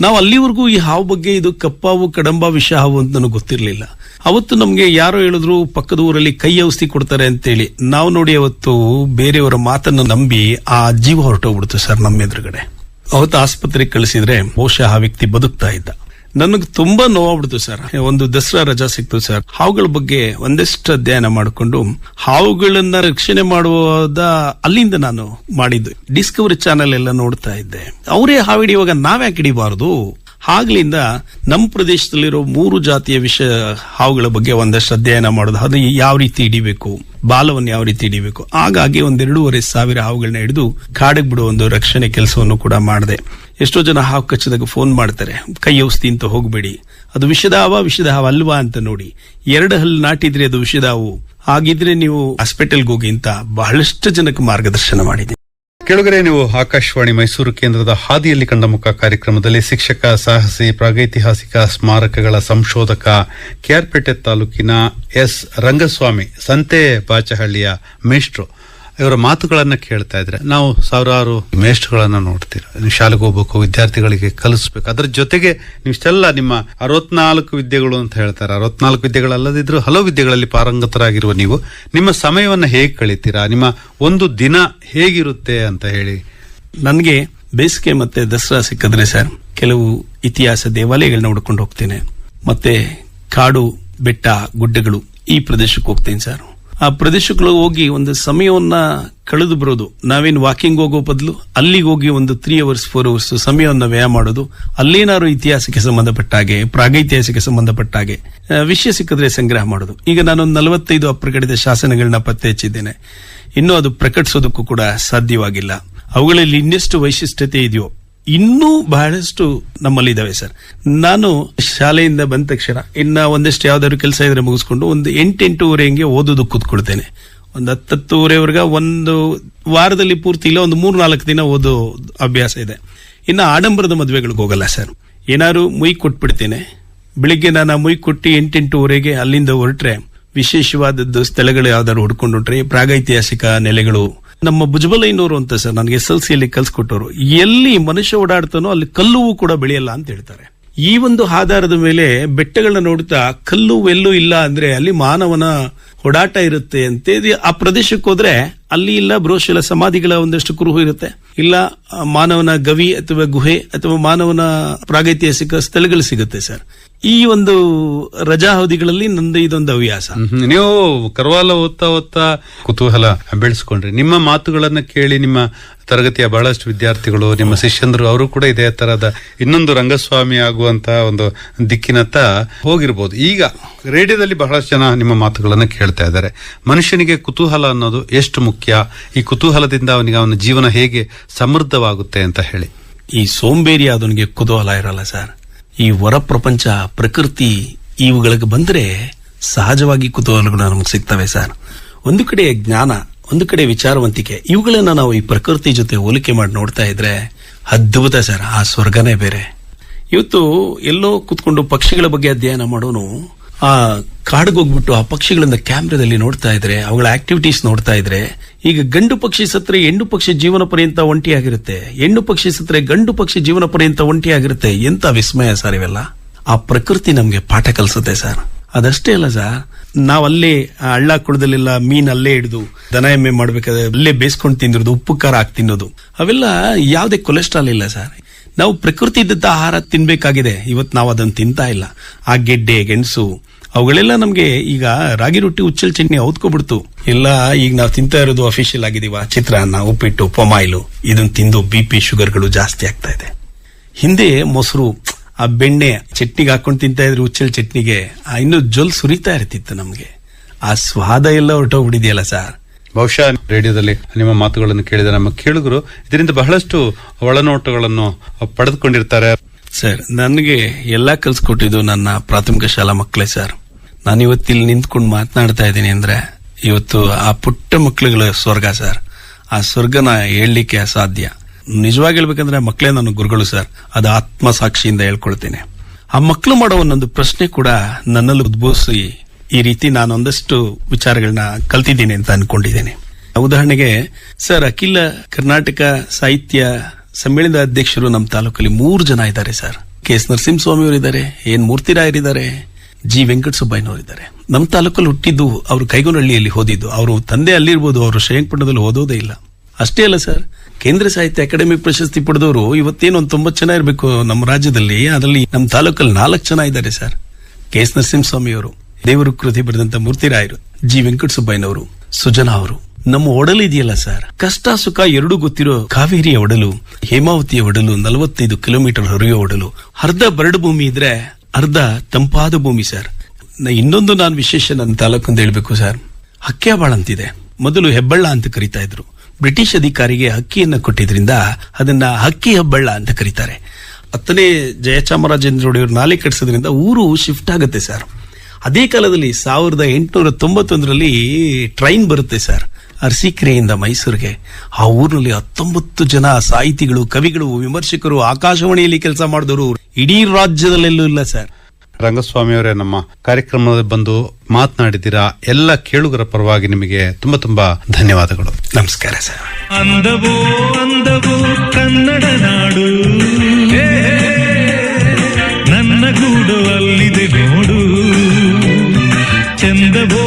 B: ನಾವು ಅಲ್ಲಿವರೆಗೂ ಈ ಹಾವು ಬಗ್ಗೆ ಇದು ಕಪ್ಪಾವು, ಕಡಂಬಾ, ವಿಷ ಹಾವು ಅಂತ ನನಗೆ ಗೊತ್ತಿರಲಿಲ್ಲ. ಅವತ್ತು ನಮ್ಗೆ ಯಾರೋ ಹೇಳಿದ್ರು, ಪಕ್ಕದ ಊರಲ್ಲಿ ಕೈ ಔಷಧಿ ಕೊಡ್ತಾರೆ ಅಂತೇಳಿ. ನಾವು ನೋಡಿ ಅವತ್ತು ಬೇರೆಯವರ ಮಾತನ್ನು ನಂಬಿ ಆ ಜೀವ ಹೊರಟೋಗ್ಬಿಡ್ತು ಸರ್ ನಮ್ಮ ಎದುರುಗಡೆ. ಅವತ್ತು ಆಸ್ಪತ್ರೆಗೆ ಕಳಿಸಿದ್ರೆ ಬಹುಶಃ ಆ ವ್ಯಕ್ತಿ ಬದುಕ್ತಾ ಇದ್ದ. ನನಗೆ ತುಂಬಾ ನೋವಾಗ್ಬಿಡ್ತು ಸರ್. ಒಂದು ದಸರಾ ರಜಾ ಸಿಕ್ತು ಸರ್. ಹಾವುಗಳ ಬಗ್ಗೆ ಒಂದಷ್ಟು ಅಧ್ಯಯನ ಮಾಡಿಕೊಂಡು ಹಾವುಗಳನ್ನ ರಕ್ಷಣೆ ಮಾಡುವುದ ಅಲ್ಲಿಂದ ನಾನು ಮಾಡಿದ್ದು. ಡಿಸ್ಕವರಿ ಚಾನೆಲ್ ಎಲ್ಲ ನೋಡ್ತಾ ಇದ್ದೆ. ಅವರೇ ಹಾವಿಡಿಯುವಾಗ ನಾವ್ಯಾಕೆ ಹಿಡಿಬಾರದು? ಆಗ್ಲಿಂದ ನಮ್ಮ ಪ್ರದೇಶದಲ್ಲಿರೋ ಮೂರು ಜಾತಿಯ ವಿಷ ಹಾವುಗಳ ಬಗ್ಗೆ ಒಂದಷ್ಟು ಅಧ್ಯಯನ ಮಾಡೋದು, ಅದು ಯಾವ ರೀತಿ ಹಿಡಿಬೇಕು, ಬಾಲವನ್ನು ಯಾವ ರೀತಿ ಹಿಡಿಬೇಕು. ಹಾಗಾಗಿ ಒಂದೆರಡೂವರೆ ಸಾವಿರ ಹಾವುಗಳನ್ನ ಹಿಡಿದು ಕಾಡಿಗೆ ಬಿಡುವ ಒಂದು ರಕ್ಷಣೆ ಕೆಲಸವನ್ನು ಕೂಡ ಮಾಡಿದೆ. ಎಷ್ಟೋ ಜನ ಹಾವು ಕಚ್ಚಿದಾಗ ಫೋನ್ ಮಾಡ್ತಾರೆ, ಕೈ ಔಷಧಿ ಅಂತ ಹೋಗಬೇಡಿ, ಅದು ವಿಷದ ಹಾವ ವಿಷದ ಹಾವ ಅಲ್ವಾ ಅಂತ ನೋಡಿ. ಎರಡು ಹಲ್ಲು ನಾಟಿದ್ರೆ ಅದು ವಿಷದ ಹಾವು. ಹಾಗಿದ್ರೆ ನೀವು ಹಾಸ್ಪಿಟಲ್ಗೆ ಹೋಗಿ ಅಂತ ಬಹಳಷ್ಟು ಜನಕ್ಕೆ ಮಾರ್ಗದರ್ಶನ ಮಾಡಿದೆ.
A: ಕೆಳಗರೆ, ನೀವು ಆಕಾಶವಾಣಿ ಮೈಸೂರು ಕೇಂದ್ರದ ಹಾದಿಯಲ್ಲಿ ಕಂಡ ಮುಖ ಕಾರ್ಯಕ್ರಮದಲ್ಲಿ ಶಿಕ್ಷಕ, ಸಾಹಸಿ, ಪ್ರಾಗೈತಿಹಾಸಿಕ ಸ್ಮಾರಕಗಳ ಸಂಶೋಧಕ, ಕೆಆರ್ಪೇಟೆ ತಾಲೂಕಿನ ಎಸ್. ರಂಗಸ್ವಾಮಿ, ಸಂತೆ ಬಾಚಹಳ್ಳಿಯ ಮೇಷ್ಟ್ರು ಇವರ ಮಾತುಗಳನ್ನು ಕೇಳ್ತಾ ಇದ್ರೆ ನಾವು ಸಾವಿರಾರು ಮೇಷ್ಟ್ಗಳನ್ನು ನೋಡ್ತೀರ. ನೀವು ಶಾಲೆಗೆ ಹೋಗ್ಬೇಕು, ವಿದ್ಯಾರ್ಥಿಗಳಿಗೆ ಕಲಿಸ್ಬೇಕು. ಅದ್ರ ಜೊತೆಗೆ ನೀವಿಷ್ಟೆಲ್ಲ ನಿಮ್ಮ ಅರವತ್ನಾಲ್ಕು ವಿದ್ಯೆಗಳು ಅಂತ ಹೇಳ್ತಾರೆ. ಅರವತ್ನಾಲ್ಕು ವಿದ್ಯೆಗಳಲ್ಲದಿದ್ರು ಹಲವು ವಿದ್ಯೆಗಳಲ್ಲಿ ಪಾರಂಗತರಾಗಿರುವ ನೀವು, ನಿಮ್ಮ ಸಮಯವನ್ನ ಹೇಗೆ ಕಳಿತೀರಾ? ನಿಮ್ಮ ಒಂದು ದಿನ ಹೇಗಿರುತ್ತೆ ಅಂತ ಹೇಳಿ.
B: ನನಗೆ ಬೇಸಿಗೆ ಮತ್ತೆ ದಸರಾ ಸಿಕ್ಕಿದ್ರೆ ಸರ್, ಕೆಲವು ಇತಿಹಾಸ ದೇವಾಲಯಗಳನ್ನ ಹುಡ್ಕೊಂಡು ಹೋಗ್ತೇನೆ. ಮತ್ತೆ ಕಾಡು ಬೆಟ್ಟ ಗುಡ್ಡಗಳು ಈ ಪ್ರದೇಶಕ್ಕೆ ಹೋಗ್ತೇನೆ ಸರ್. ಆ ಪ್ರದೇಶಗಳು ಹೋಗಿ ಒಂದು ಸಮಯವನ್ನ ಕಳೆದು ಬರೋದು. ನಾವೇನು ವಾಕಿಂಗ್ ಹೋಗೋ ಬದಲು ಅಲ್ಲಿಗೆ ಹೋಗಿ ಒಂದು ತ್ರೀ ಅವರ್ಸ್ ಫೋರ್ ಅವರ್ಸ್ ಸಮಯವನ್ನು ವ್ಯಯ ಮಾಡೋದು. ಅಲ್ಲೇನಾದ್ರು ಇತಿಹಾಸಕ್ಕೆ ಸಂಬಂಧಪಟ್ಟ ಹಾಗೆ ಪ್ರಾಗೈತಿಹಾಸಕ್ಕೆ ಸಂಬಂಧಪಟ್ಟ ಹಾಗೆ ವಿಷಯ ಸಿಕ್ಕಿದ್ರೆ ಸಂಗ್ರಹ ಮಾಡೋದು. ಈಗ ನಾನು ನಲವತ್ತೈದು ಅಪ್ರಕಟಿತ ಶಾಸನಗಳನ್ನ ಪತ್ತೆ ಹಚ್ಚಿದ್ದೇನೆ. ಇನ್ನೂ ಅದು ಪ್ರಕಟಿಸೋದಕ್ಕೂ ಕೂಡ ಸಾಧ್ಯವಾಗಿಲ್ಲ. ಅವುಗಳಲ್ಲಿ ಇನ್ನೆಷ್ಟು ವೈಶಿಷ್ಟ್ಯತೆ ಇದೆಯೋ ಇನ್ನೂ ಬಹಳಷ್ಟು ನಮ್ಮಲ್ಲಿದ್ದಾವೆ, ಸರ್. ನಾನು ಶಾಲೆಯಿಂದ ಬಂದ ತಕ್ಷಣ ಇನ್ನ ಒಂದಿಷ್ಟು ಯಾವ್ದಾದ್ರು ಕೆಲಸ ಇದ್ರೆ ಮುಗಿಸ್ಕೊಂಡು ಒಂದು ಎಂಟೆಂಟೂವರೆ ಹಂಗೆ ಓದೋದಕ್ಕೆ ಕೂತ್ಕೊಳ್ತೇನೆ. ಒಂದು ಹತ್ತತ್ತುವರೆವರೆಗ ಒಂದು ವಾರದಲ್ಲಿ ಪೂರ್ತಿ ಇಲ್ಲ, ಒಂದು ಮೂರ್ ನಾಲ್ಕು ದಿನ ಓದೋ ಅಭ್ಯಾಸ ಇದೆ. ಇನ್ನು ಆಡಂಬರದ ಮದುವೆಗಳಿಗೆ ಹೋಗಲ್ಲ, ಸರ್. ಏನಾದ್ರು ಮುಯ್ ಕೊಟ್ಬಿಡ್ತೇನೆ. ಬೆಳಿಗ್ಗೆ ನಾನು ಮುಯ್ ಕೊಟ್ಟು ಎಂಟೆಂಟುವರೆಗೆ ಅಲ್ಲಿಂದ ಹೊರಟ್ರೆ, ವಿಶೇಷವಾದದ್ದು ಸ್ಥಳಗಳು ಯಾವ್ದಾದ್ರು ಹುಡ್ಕೊಂಡು ಹೊಟ್ರೆ, ಪ್ರಾಗೈತಿಹಾಸಿಕ ನೆಲೆಗಳು ನಮ್ಮ ಭುಜಬಲೈನವರು ಅಂತ ಸರ್ ನನಗೆ ಎಸ್ ಎಲ್ ಸಿಯಲ್ಲಿ ಕಲ್ಸ್ಕೊಟ್ಟವರು. ಎಲ್ಲಿ ಮನುಷ್ಯ ಓಡಾಡ್ತಾನೋ ಅಲ್ಲಿ ಕಲ್ಲುವು ಕೂಡ ಬೆಳೆಯಲ್ಲ ಅಂತ ಹೇಳ್ತಾರೆ. ಈ ಒಂದು ಆಧಾರದ ಮೇಲೆ ಬೆಟ್ಟಗಳನ್ನ ನೋಡ್ತಾ ಕಲ್ಲು ಎಲ್ಲೂ ಇಲ್ಲ ಅಂದ್ರೆ ಅಲ್ಲಿ ಮಾನವನ ಓಡಾಟ ಇರುತ್ತೆ ಅಂತ. ಆ ಪ್ರದೇಶಕ್ಕೆ ಹೋದ್ರೆ ಅಲ್ಲಿ ಇಲ್ಲ, ಬ್ರೋಶಿಲ ಸಮಾಧಿಗಳ ಒಂದಷ್ಟು ಕುರುಹು ಇರುತ್ತೆ. ಇಲ್ಲ ಮಾನವನ ಗವಿ ಅಥವಾ ಗುಹೆ ಅಥವಾ ಮಾನವನ ಪ್ರಾಗೈತಿಹಾಸಿಕ ಸ್ಥಳಗಳು ಸಿಗುತ್ತೆ ಸರ್. ಈ ಒಂದು ರಜಾ ಅವಧಿಗಳಲ್ಲಿ ನಂದು ಇದೊಂದು ಹವ್ಯಾಸ.
A: ನೀವು ಕರ್ವಾಲ ಓದ್ತಾ ಓದ್ತಾ ಕುತೂಹಲ ಬೆಳೆಸ್ಕೊಂಡ್ರಿ. ನಿಮ್ಮ ಮಾತುಗಳನ್ನ ಕೇಳಿ ನಿಮ್ಮ ತರಗತಿಯ ಬಹಳಷ್ಟು ವಿದ್ಯಾರ್ಥಿಗಳು ನಿಮ್ಮ ಶಿಷ್ಯಂದರು ಅವರು ಕೂಡ ಇದೇ ತರಹದ ಇನ್ನೊಂದು ರಂಗಸ್ವಾಮಿ ಆಗುವಂತ ಒಂದು ದಿಕ್ಕಿನತ್ತ ಹೋಗಿರ್ಬೋದು. ಈಗ ರೇಡಿಯೋದಲ್ಲಿ ಬಹಳಷ್ಟು ಜನ ನಿಮ್ಮ ಮಾತುಗಳನ್ನು ಕೇಳ್ತಾ ಇದ್ದಾರೆ. ಮನುಷ್ಯನಿಗೆ ಕುತೂಹಲ ಅನ್ನೋದು ಎಷ್ಟು ಮುಖ್ಯ? ಈ ಕುತೂಹಲದಿಂದ ಅವನಿಗೆ ಅವನ ಜೀವನ ಹೇಗೆ ಸಮೃದ್ಧವಾಗುತ್ತೆ ಅಂತ ಹೇಳಿ.
B: ಈ ಸೋಂಬೇರಿ ಅದನಿಗೆ ಕುತೂಹಲ ಇರಲ್ಲ ಸರ್. ಈ ಹೊರ ಪ್ರಪಂಚ ಪ್ರಕೃತಿ ಇವುಗಳಿಗೆ ಬಂದರೆ ಸಹಜವಾಗಿ ಕುತೂಹಲಗಳು ನಮಗೆ ಸಿಗ್ತವೆ ಸರ್. ಒಂದು ಕಡೆ ಜ್ಞಾನ, ಒಂದು ಕಡೆ ವಿಚಾರವಂತಿಕೆ, ಇವುಗಳನ್ನು ನಾವು ಈ ಪ್ರಕೃತಿ ಜೊತೆ ಹೋಲಿಕೆ ಮಾಡಿ ನೋಡ್ತಾ ಇದ್ರೆ ಅದ್ಭುತ ಸರ್, ಆ ಸ್ವರ್ಗನೇ ಬೇರೆ. ಇವತ್ತು ಎಲ್ಲೋ ಕುತ್ಕೊಂಡು ಪಕ್ಷಿಗಳ ಬಗ್ಗೆ ಅಧ್ಯಯನ ಮಾಡೋನು, ಆ ಕಾಡಿಗೆ ಹೋಗ್ಬಿಟ್ಟು ಆ ಪಕ್ಷಿಗಳನ್ನ ಕ್ಯಾಮ್ರಾದಲ್ಲಿ ನೋಡ್ತಾ ಇದ್ರೆ, ಅವುಗಳ ಆಕ್ಟಿವಿಟೀಸ್ ನೋಡ್ತಾ ಇದ್ರೆ, ಈಗ ಗಂಡು ಪಕ್ಷಿ ಸತ್ರೆ ಹೆಣ್ಣು ಪಕ್ಷಿ ಜೀವನ ಪರ್ಯಂತ ಒಂಟಿಯಾಗಿರುತ್ತೆ. ಹೆಣ್ಣು ಪಕ್ಷಿ ಸತ್ರೆ ಗಂಡು ಪಕ್ಷಿ ಜೀವನ ಪರ್ಯಂತ ಒಂಟಿಯಾಗಿರುತ್ತೆ. ಎಂತ ವಿಸ್ಮಯ ಸರ್ ಇವೆಲ್ಲ? ಆ ಪ್ರಕೃತಿ ನಮ್ಗೆ ಪಾಠ ಕಲಿಸುತ್ತೆ ಸರ್. ಅದಷ್ಟೇ ಅಲ್ಲ ಸರ್ ನಾವ್ ಅಲ್ಲೇ ಆ ಹಳ್ಳ ಕುಳದಲ್ಲೆಲ್ಲ ಮೀನ್ ಅಲ್ಲೇ ಹಿಡಿದು ದನ ಎಮ್ಮೆ ಮಾಡ್ಬೇಕಾದ್ರೆ ಅಲ್ಲೇ ಬೇಯಿಸ್ಕೊಂಡು ತಿಂದಿರೋದು, ಉಪ್ಪು ಖಾರ ಹಾಕಿ ತಿನ್ನೋದು. ಅವೆಲ್ಲ ಯಾವುದೇ ಕೊಲೆಸ್ಟ್ರಾಲ್ ಇಲ್ಲ ಸರ್. ನಾವು ಪ್ರಕೃತಿ ಇದ್ದಂಥ ಆಹಾರ ತಿನ್ಬೇಕಾಗಿದೆ. ಇವತ್ತು ನಾವು ಅದನ್ನ ತಿಂತಾ ಇಲ್ಲ. ಆ ಗೆಡ್ಡೆ, ಗೆಣಸು ಅವುಗಳೆಲ್ಲ ನಮ್ಗೆ ಈಗ ರಾಗಿ ರೊಟ್ಟಿ ಉಚ್ಚಲ್ ಚಟ್ನಿ ಔದ್ಕೊಬಿಡ್ತು ಎಲ್ಲ ಈಗ ನಾವು ತಿಂತಾ ಇರೋದು ಅಫಿಷಿಯಲ್ ಆಗಿದೀವ. ಚಿತ್ರಾನ್ನ ಉಪ್ಪಿಟ್ಟು ಪೊಮಾಯಿಲು. ಇದನ್ನ ತಿಂದು ಬಿ ಪಿ ಶುಗರ್ಗಳು ಜಾಸ್ತಿ ಆಗ್ತಾ ಇದೆ. ಹಿಂದೆ ಮೊಸರು ಆ ಬೆಣ್ಣೆ ಚಟ್ನಿಗೆ ಹಾಕೊಂಡು ತಿಂತಾ ಇದ್ರೆ ಉಚ್ಚಲ್ ಚಟ್ನಿಗೆ ಆ ಇನ್ನು ಜೊಲ್ ಸುರಿತಾ ಇರ್ತಿತ್ತು ನಮ್ಗೆ. ಆ ಸ್ವಾದ ಎಲ್ಲ ಹೊರಟೋಗ್ಬಿಡಿದೆಯಲ್ಲ ಸರ್
A: ಬಹುಶಃ ರೇಡಿಯೋದಲ್ಲಿ ನಿಮ್ಮ ಮಾತುಗಳನ್ನು ಕೇಳಿದ ನಮ್ಮ ಕೇಳುಗರು ಇದರಿಂದ ಬಹಳಷ್ಟು ಒಳನೋಟಗಳನ್ನು ಪಡೆದುಕೊಂಡಿರ್ತಾರೆ.
B: ಸರ್ ನನಗೆ ಎಲ್ಲ ಕಲ್ಸ್ಕೊಟ್ಟಿದ್ದು ನನ್ನ ಪ್ರಾಥಮಿಕ ಶಾಲಾ ಮಕ್ಕಳೇ ಸರ್ ನಾನು ಇವತ್ತು ಇಲ್ಲಿ ನಿಂತ್ಕೊಂಡು ಮಾತನಾಡ್ತಾ ಇದ್ದೀನಿ ಅಂದ್ರೆ ಇವತ್ತು ಆ ಪುಟ್ಟ ಮಕ್ಕಳುಗಳ ಸ್ವರ್ಗ ಸರ್. ಆ ಸ್ವರ್ಗನ ಹೇಳಲಿಕ್ಕೆ ಅಸಾಧ್ಯ. ನಿಜವಾಗಿ ಹೇಳ್ಬೇಕಂದ್ರೆ ಮಕ್ಕಳೇ ನನ್ನ ಗುರುಗಳು ಸರ್. ಅದು ಆತ್ಮ ಸಾಕ್ಷಿಯಿಂದ ಹೇಳ್ಕೊಳ್ತೇನೆ. ಆ ಮಕ್ಕಳು ಮಾಡೋ ಒಂದೊಂದು ಪ್ರಶ್ನೆ ಕೂಡ ನನ್ನಲ್ಲಿ ಉದ್ಭವಿಸಿ ಈ ರೀತಿ ನಾನು ಒಂದಷ್ಟು ವಿಚಾರಗಳನ್ನ ಕಲ್ತಿದ್ದೀನಿ ಅಂತ ಅನ್ಕೊಂಡಿದ್ದೇನೆ. ಉದಾಹರಣೆಗೆ, ಸರ್, ಅಖಿಲ ಕರ್ನಾಟಕ ಸಾಹಿತ್ಯ ಸಮ್ಮೇಳನದ ಅಧ್ಯಕ್ಷರು ನಮ್ಮ ತಾಲೂಕಲ್ಲಿ ಮೂರು ಜನ ಇದ್ದಾರೆ ಸರ್. ಕೆ ಎಸ್ ನರಸಿಂಹಸ್ವಾಮಿ ಅವರು ಇದ್ದಾರೆ ಮೂರ್ತಿರಾಯರಿದ್ದಾರೆ ಜಿ ವೆಂಕಟ ಇದ್ದಾರೆ. ನಮ್ಮ ತಾಲೂಕಲ್ಲಿ ಹುಟ್ಟಿದ್ದು ಅವರು ಕೈಗೊಂಡಹಳ್ಳಿಯಲ್ಲಿ ಓದಿದ್ದು. ಅವರು ತಂದೆ ಅಲ್ಲಿರ್ಬೋದು, ಅವರು ಶ್ರೇಯಾಂಕಪಟ್ಟಣದಲ್ಲಿ ಓದೋದೇ ಇಲ್ಲ. ಅಷ್ಟೇ ಅಲ್ಲ ಸರ್, ಕೇಂದ್ರ ಸಾಹಿತ್ಯ ಅಕಾಡೆಮಿ ಪ್ರಶಸ್ತಿ ಪಡೆದವರು ಇವತ್ತೇನು ಒಂದು ತುಂಬಾ ಜನ ಇರಬೇಕು ನಮ್ಮ ರಾಜ್ಯದಲ್ಲಿ. ಅದರಲ್ಲಿ ನಮ್ಮ ತಾಲೂಕಲ್ಲಿ ನಾಲ್ಕು ಜನ ಇದ್ದಾರೆ ಸರ್. ಕೆ ಎಸ್ ನರಸಿಂಹಸ್ವಾಮಿ ಅವರು, ದೇವರು ಕೃತಿ ಬರೆದಂತ ಮೂರ್ತಿರಾಯರು, ಜಿ ವೆಂಕಟ ಸುಬ್ಬಯ್ಯನವರು ಸುಜನಾ ಅವರು. ನಮ್ಮ ಒಡಲು ಇದೆಯಲ್ಲ ಸರ್, ಕಷ್ಟ ಸುಖ ಎರಡೂ ಗೊತ್ತಿರೋ ಕಾವೇರಿಯ ಒಡಲು, ಹೇಮಾವತಿಯ ಒಡಲು, ನಲವತ್ತೈದು ಕಿಲೋಮೀಟರ್ ಹೊರಗೆ ಒಡಲು, ಅರ್ಧ ಬರಡು ಭೂಮಿ ಇದ್ರೆ ಅರ್ಧ ತಂಪಾದ ಭೂಮಿ, ಸರ್. ಇನ್ನೊಂದು ನಾನು ವಿಶೇಷ ನನ್ನ ತಾಲೂಕು ಅಂತ ಹೇಳ್ಬೇಕು, ಸರ್. ಹಕ್ಕ್ಯಾಬಾಳ್ ಅಂತಿದೆ ಮೊದಲು ಹೆಬ್ಬಳ್ಳ ಅಂತ ಕರೀತಾ ಇದ್ರು. ಬ್ರಿಟಿಷ್ ಅಧಿಕಾರಿಗೆ ಹಕ್ಕಿಯನ್ನು ಕೊಟ್ಟಿದ್ರಿಂದ ಅದನ್ನ ಹಕ್ಕಿ ಹೆಬ್ಬಳ್ಳ ಅಂತ ಕರೀತಾರೆ. ಹತ್ತನೇ ಜಯಚಾಮರಾಜೇಂದ್ರ ಒಡೆಯವರು ನಾಲೆ ಕಟ್ಸೋದ್ರಿಂದ ಊರು ಶಿಫ್ಟ್ ಆಗುತ್ತೆ, ಸರ್. ಅದೇ ಕಾಲದಲ್ಲಿ ಸಾವಿರದ ಎಂಟುನೂರ ತೊಂಬತ್ತೊಂದರಲ್ಲಿ ಟ್ರೈನ್ ಬರುತ್ತೆ, ಸರ್. ಅರಸೀಕೆರೆಯಿಂದ ಮೈಸೂರಿಗೆ. ಆ ಊರಿನಲ್ಲಿ ಹತ್ತೊಂಬತ್ತು ಜನ ಸಾಹಿತಿಗಳು ಕವಿಗಳು ವಿಮರ್ಶಕರು ಆಕಾಶವಾಣಿಯಲ್ಲಿ ಕೆಲಸ ಮಾಡಿದವರು ಇಡೀ ರಾಜ್ಯದಲ್ಲೆಲ್ಲೂ ಇಲ್ಲ ಸರ್.
A: ರಂಗಸ್ವಾಮಿ ಅವರೇ ನಮ್ಮ ಕಾರ್ಯಕ್ರಮದಲ್ಲಿ ಬಂದು ಮಾತನಾಡಿದ್ದೀರಾ ಎಲ್ಲ ಕೇಳುಗರ ಪರವಾಗಿ ನಿಮಗೆ ತುಂಬಾ ತುಂಬಾ ಧನ್ಯವಾದಗಳು.
B: ನಮಸ್ಕಾರ ಸರ್.
E: ಅಂದವೋ ಅಂದವೋ ಕನ್ನಡ ನಾಡು. ನನ್ನ ಗೂಡು ಅಲ್ಲಿದೆ ನೋಡು. ಚಂದವೋ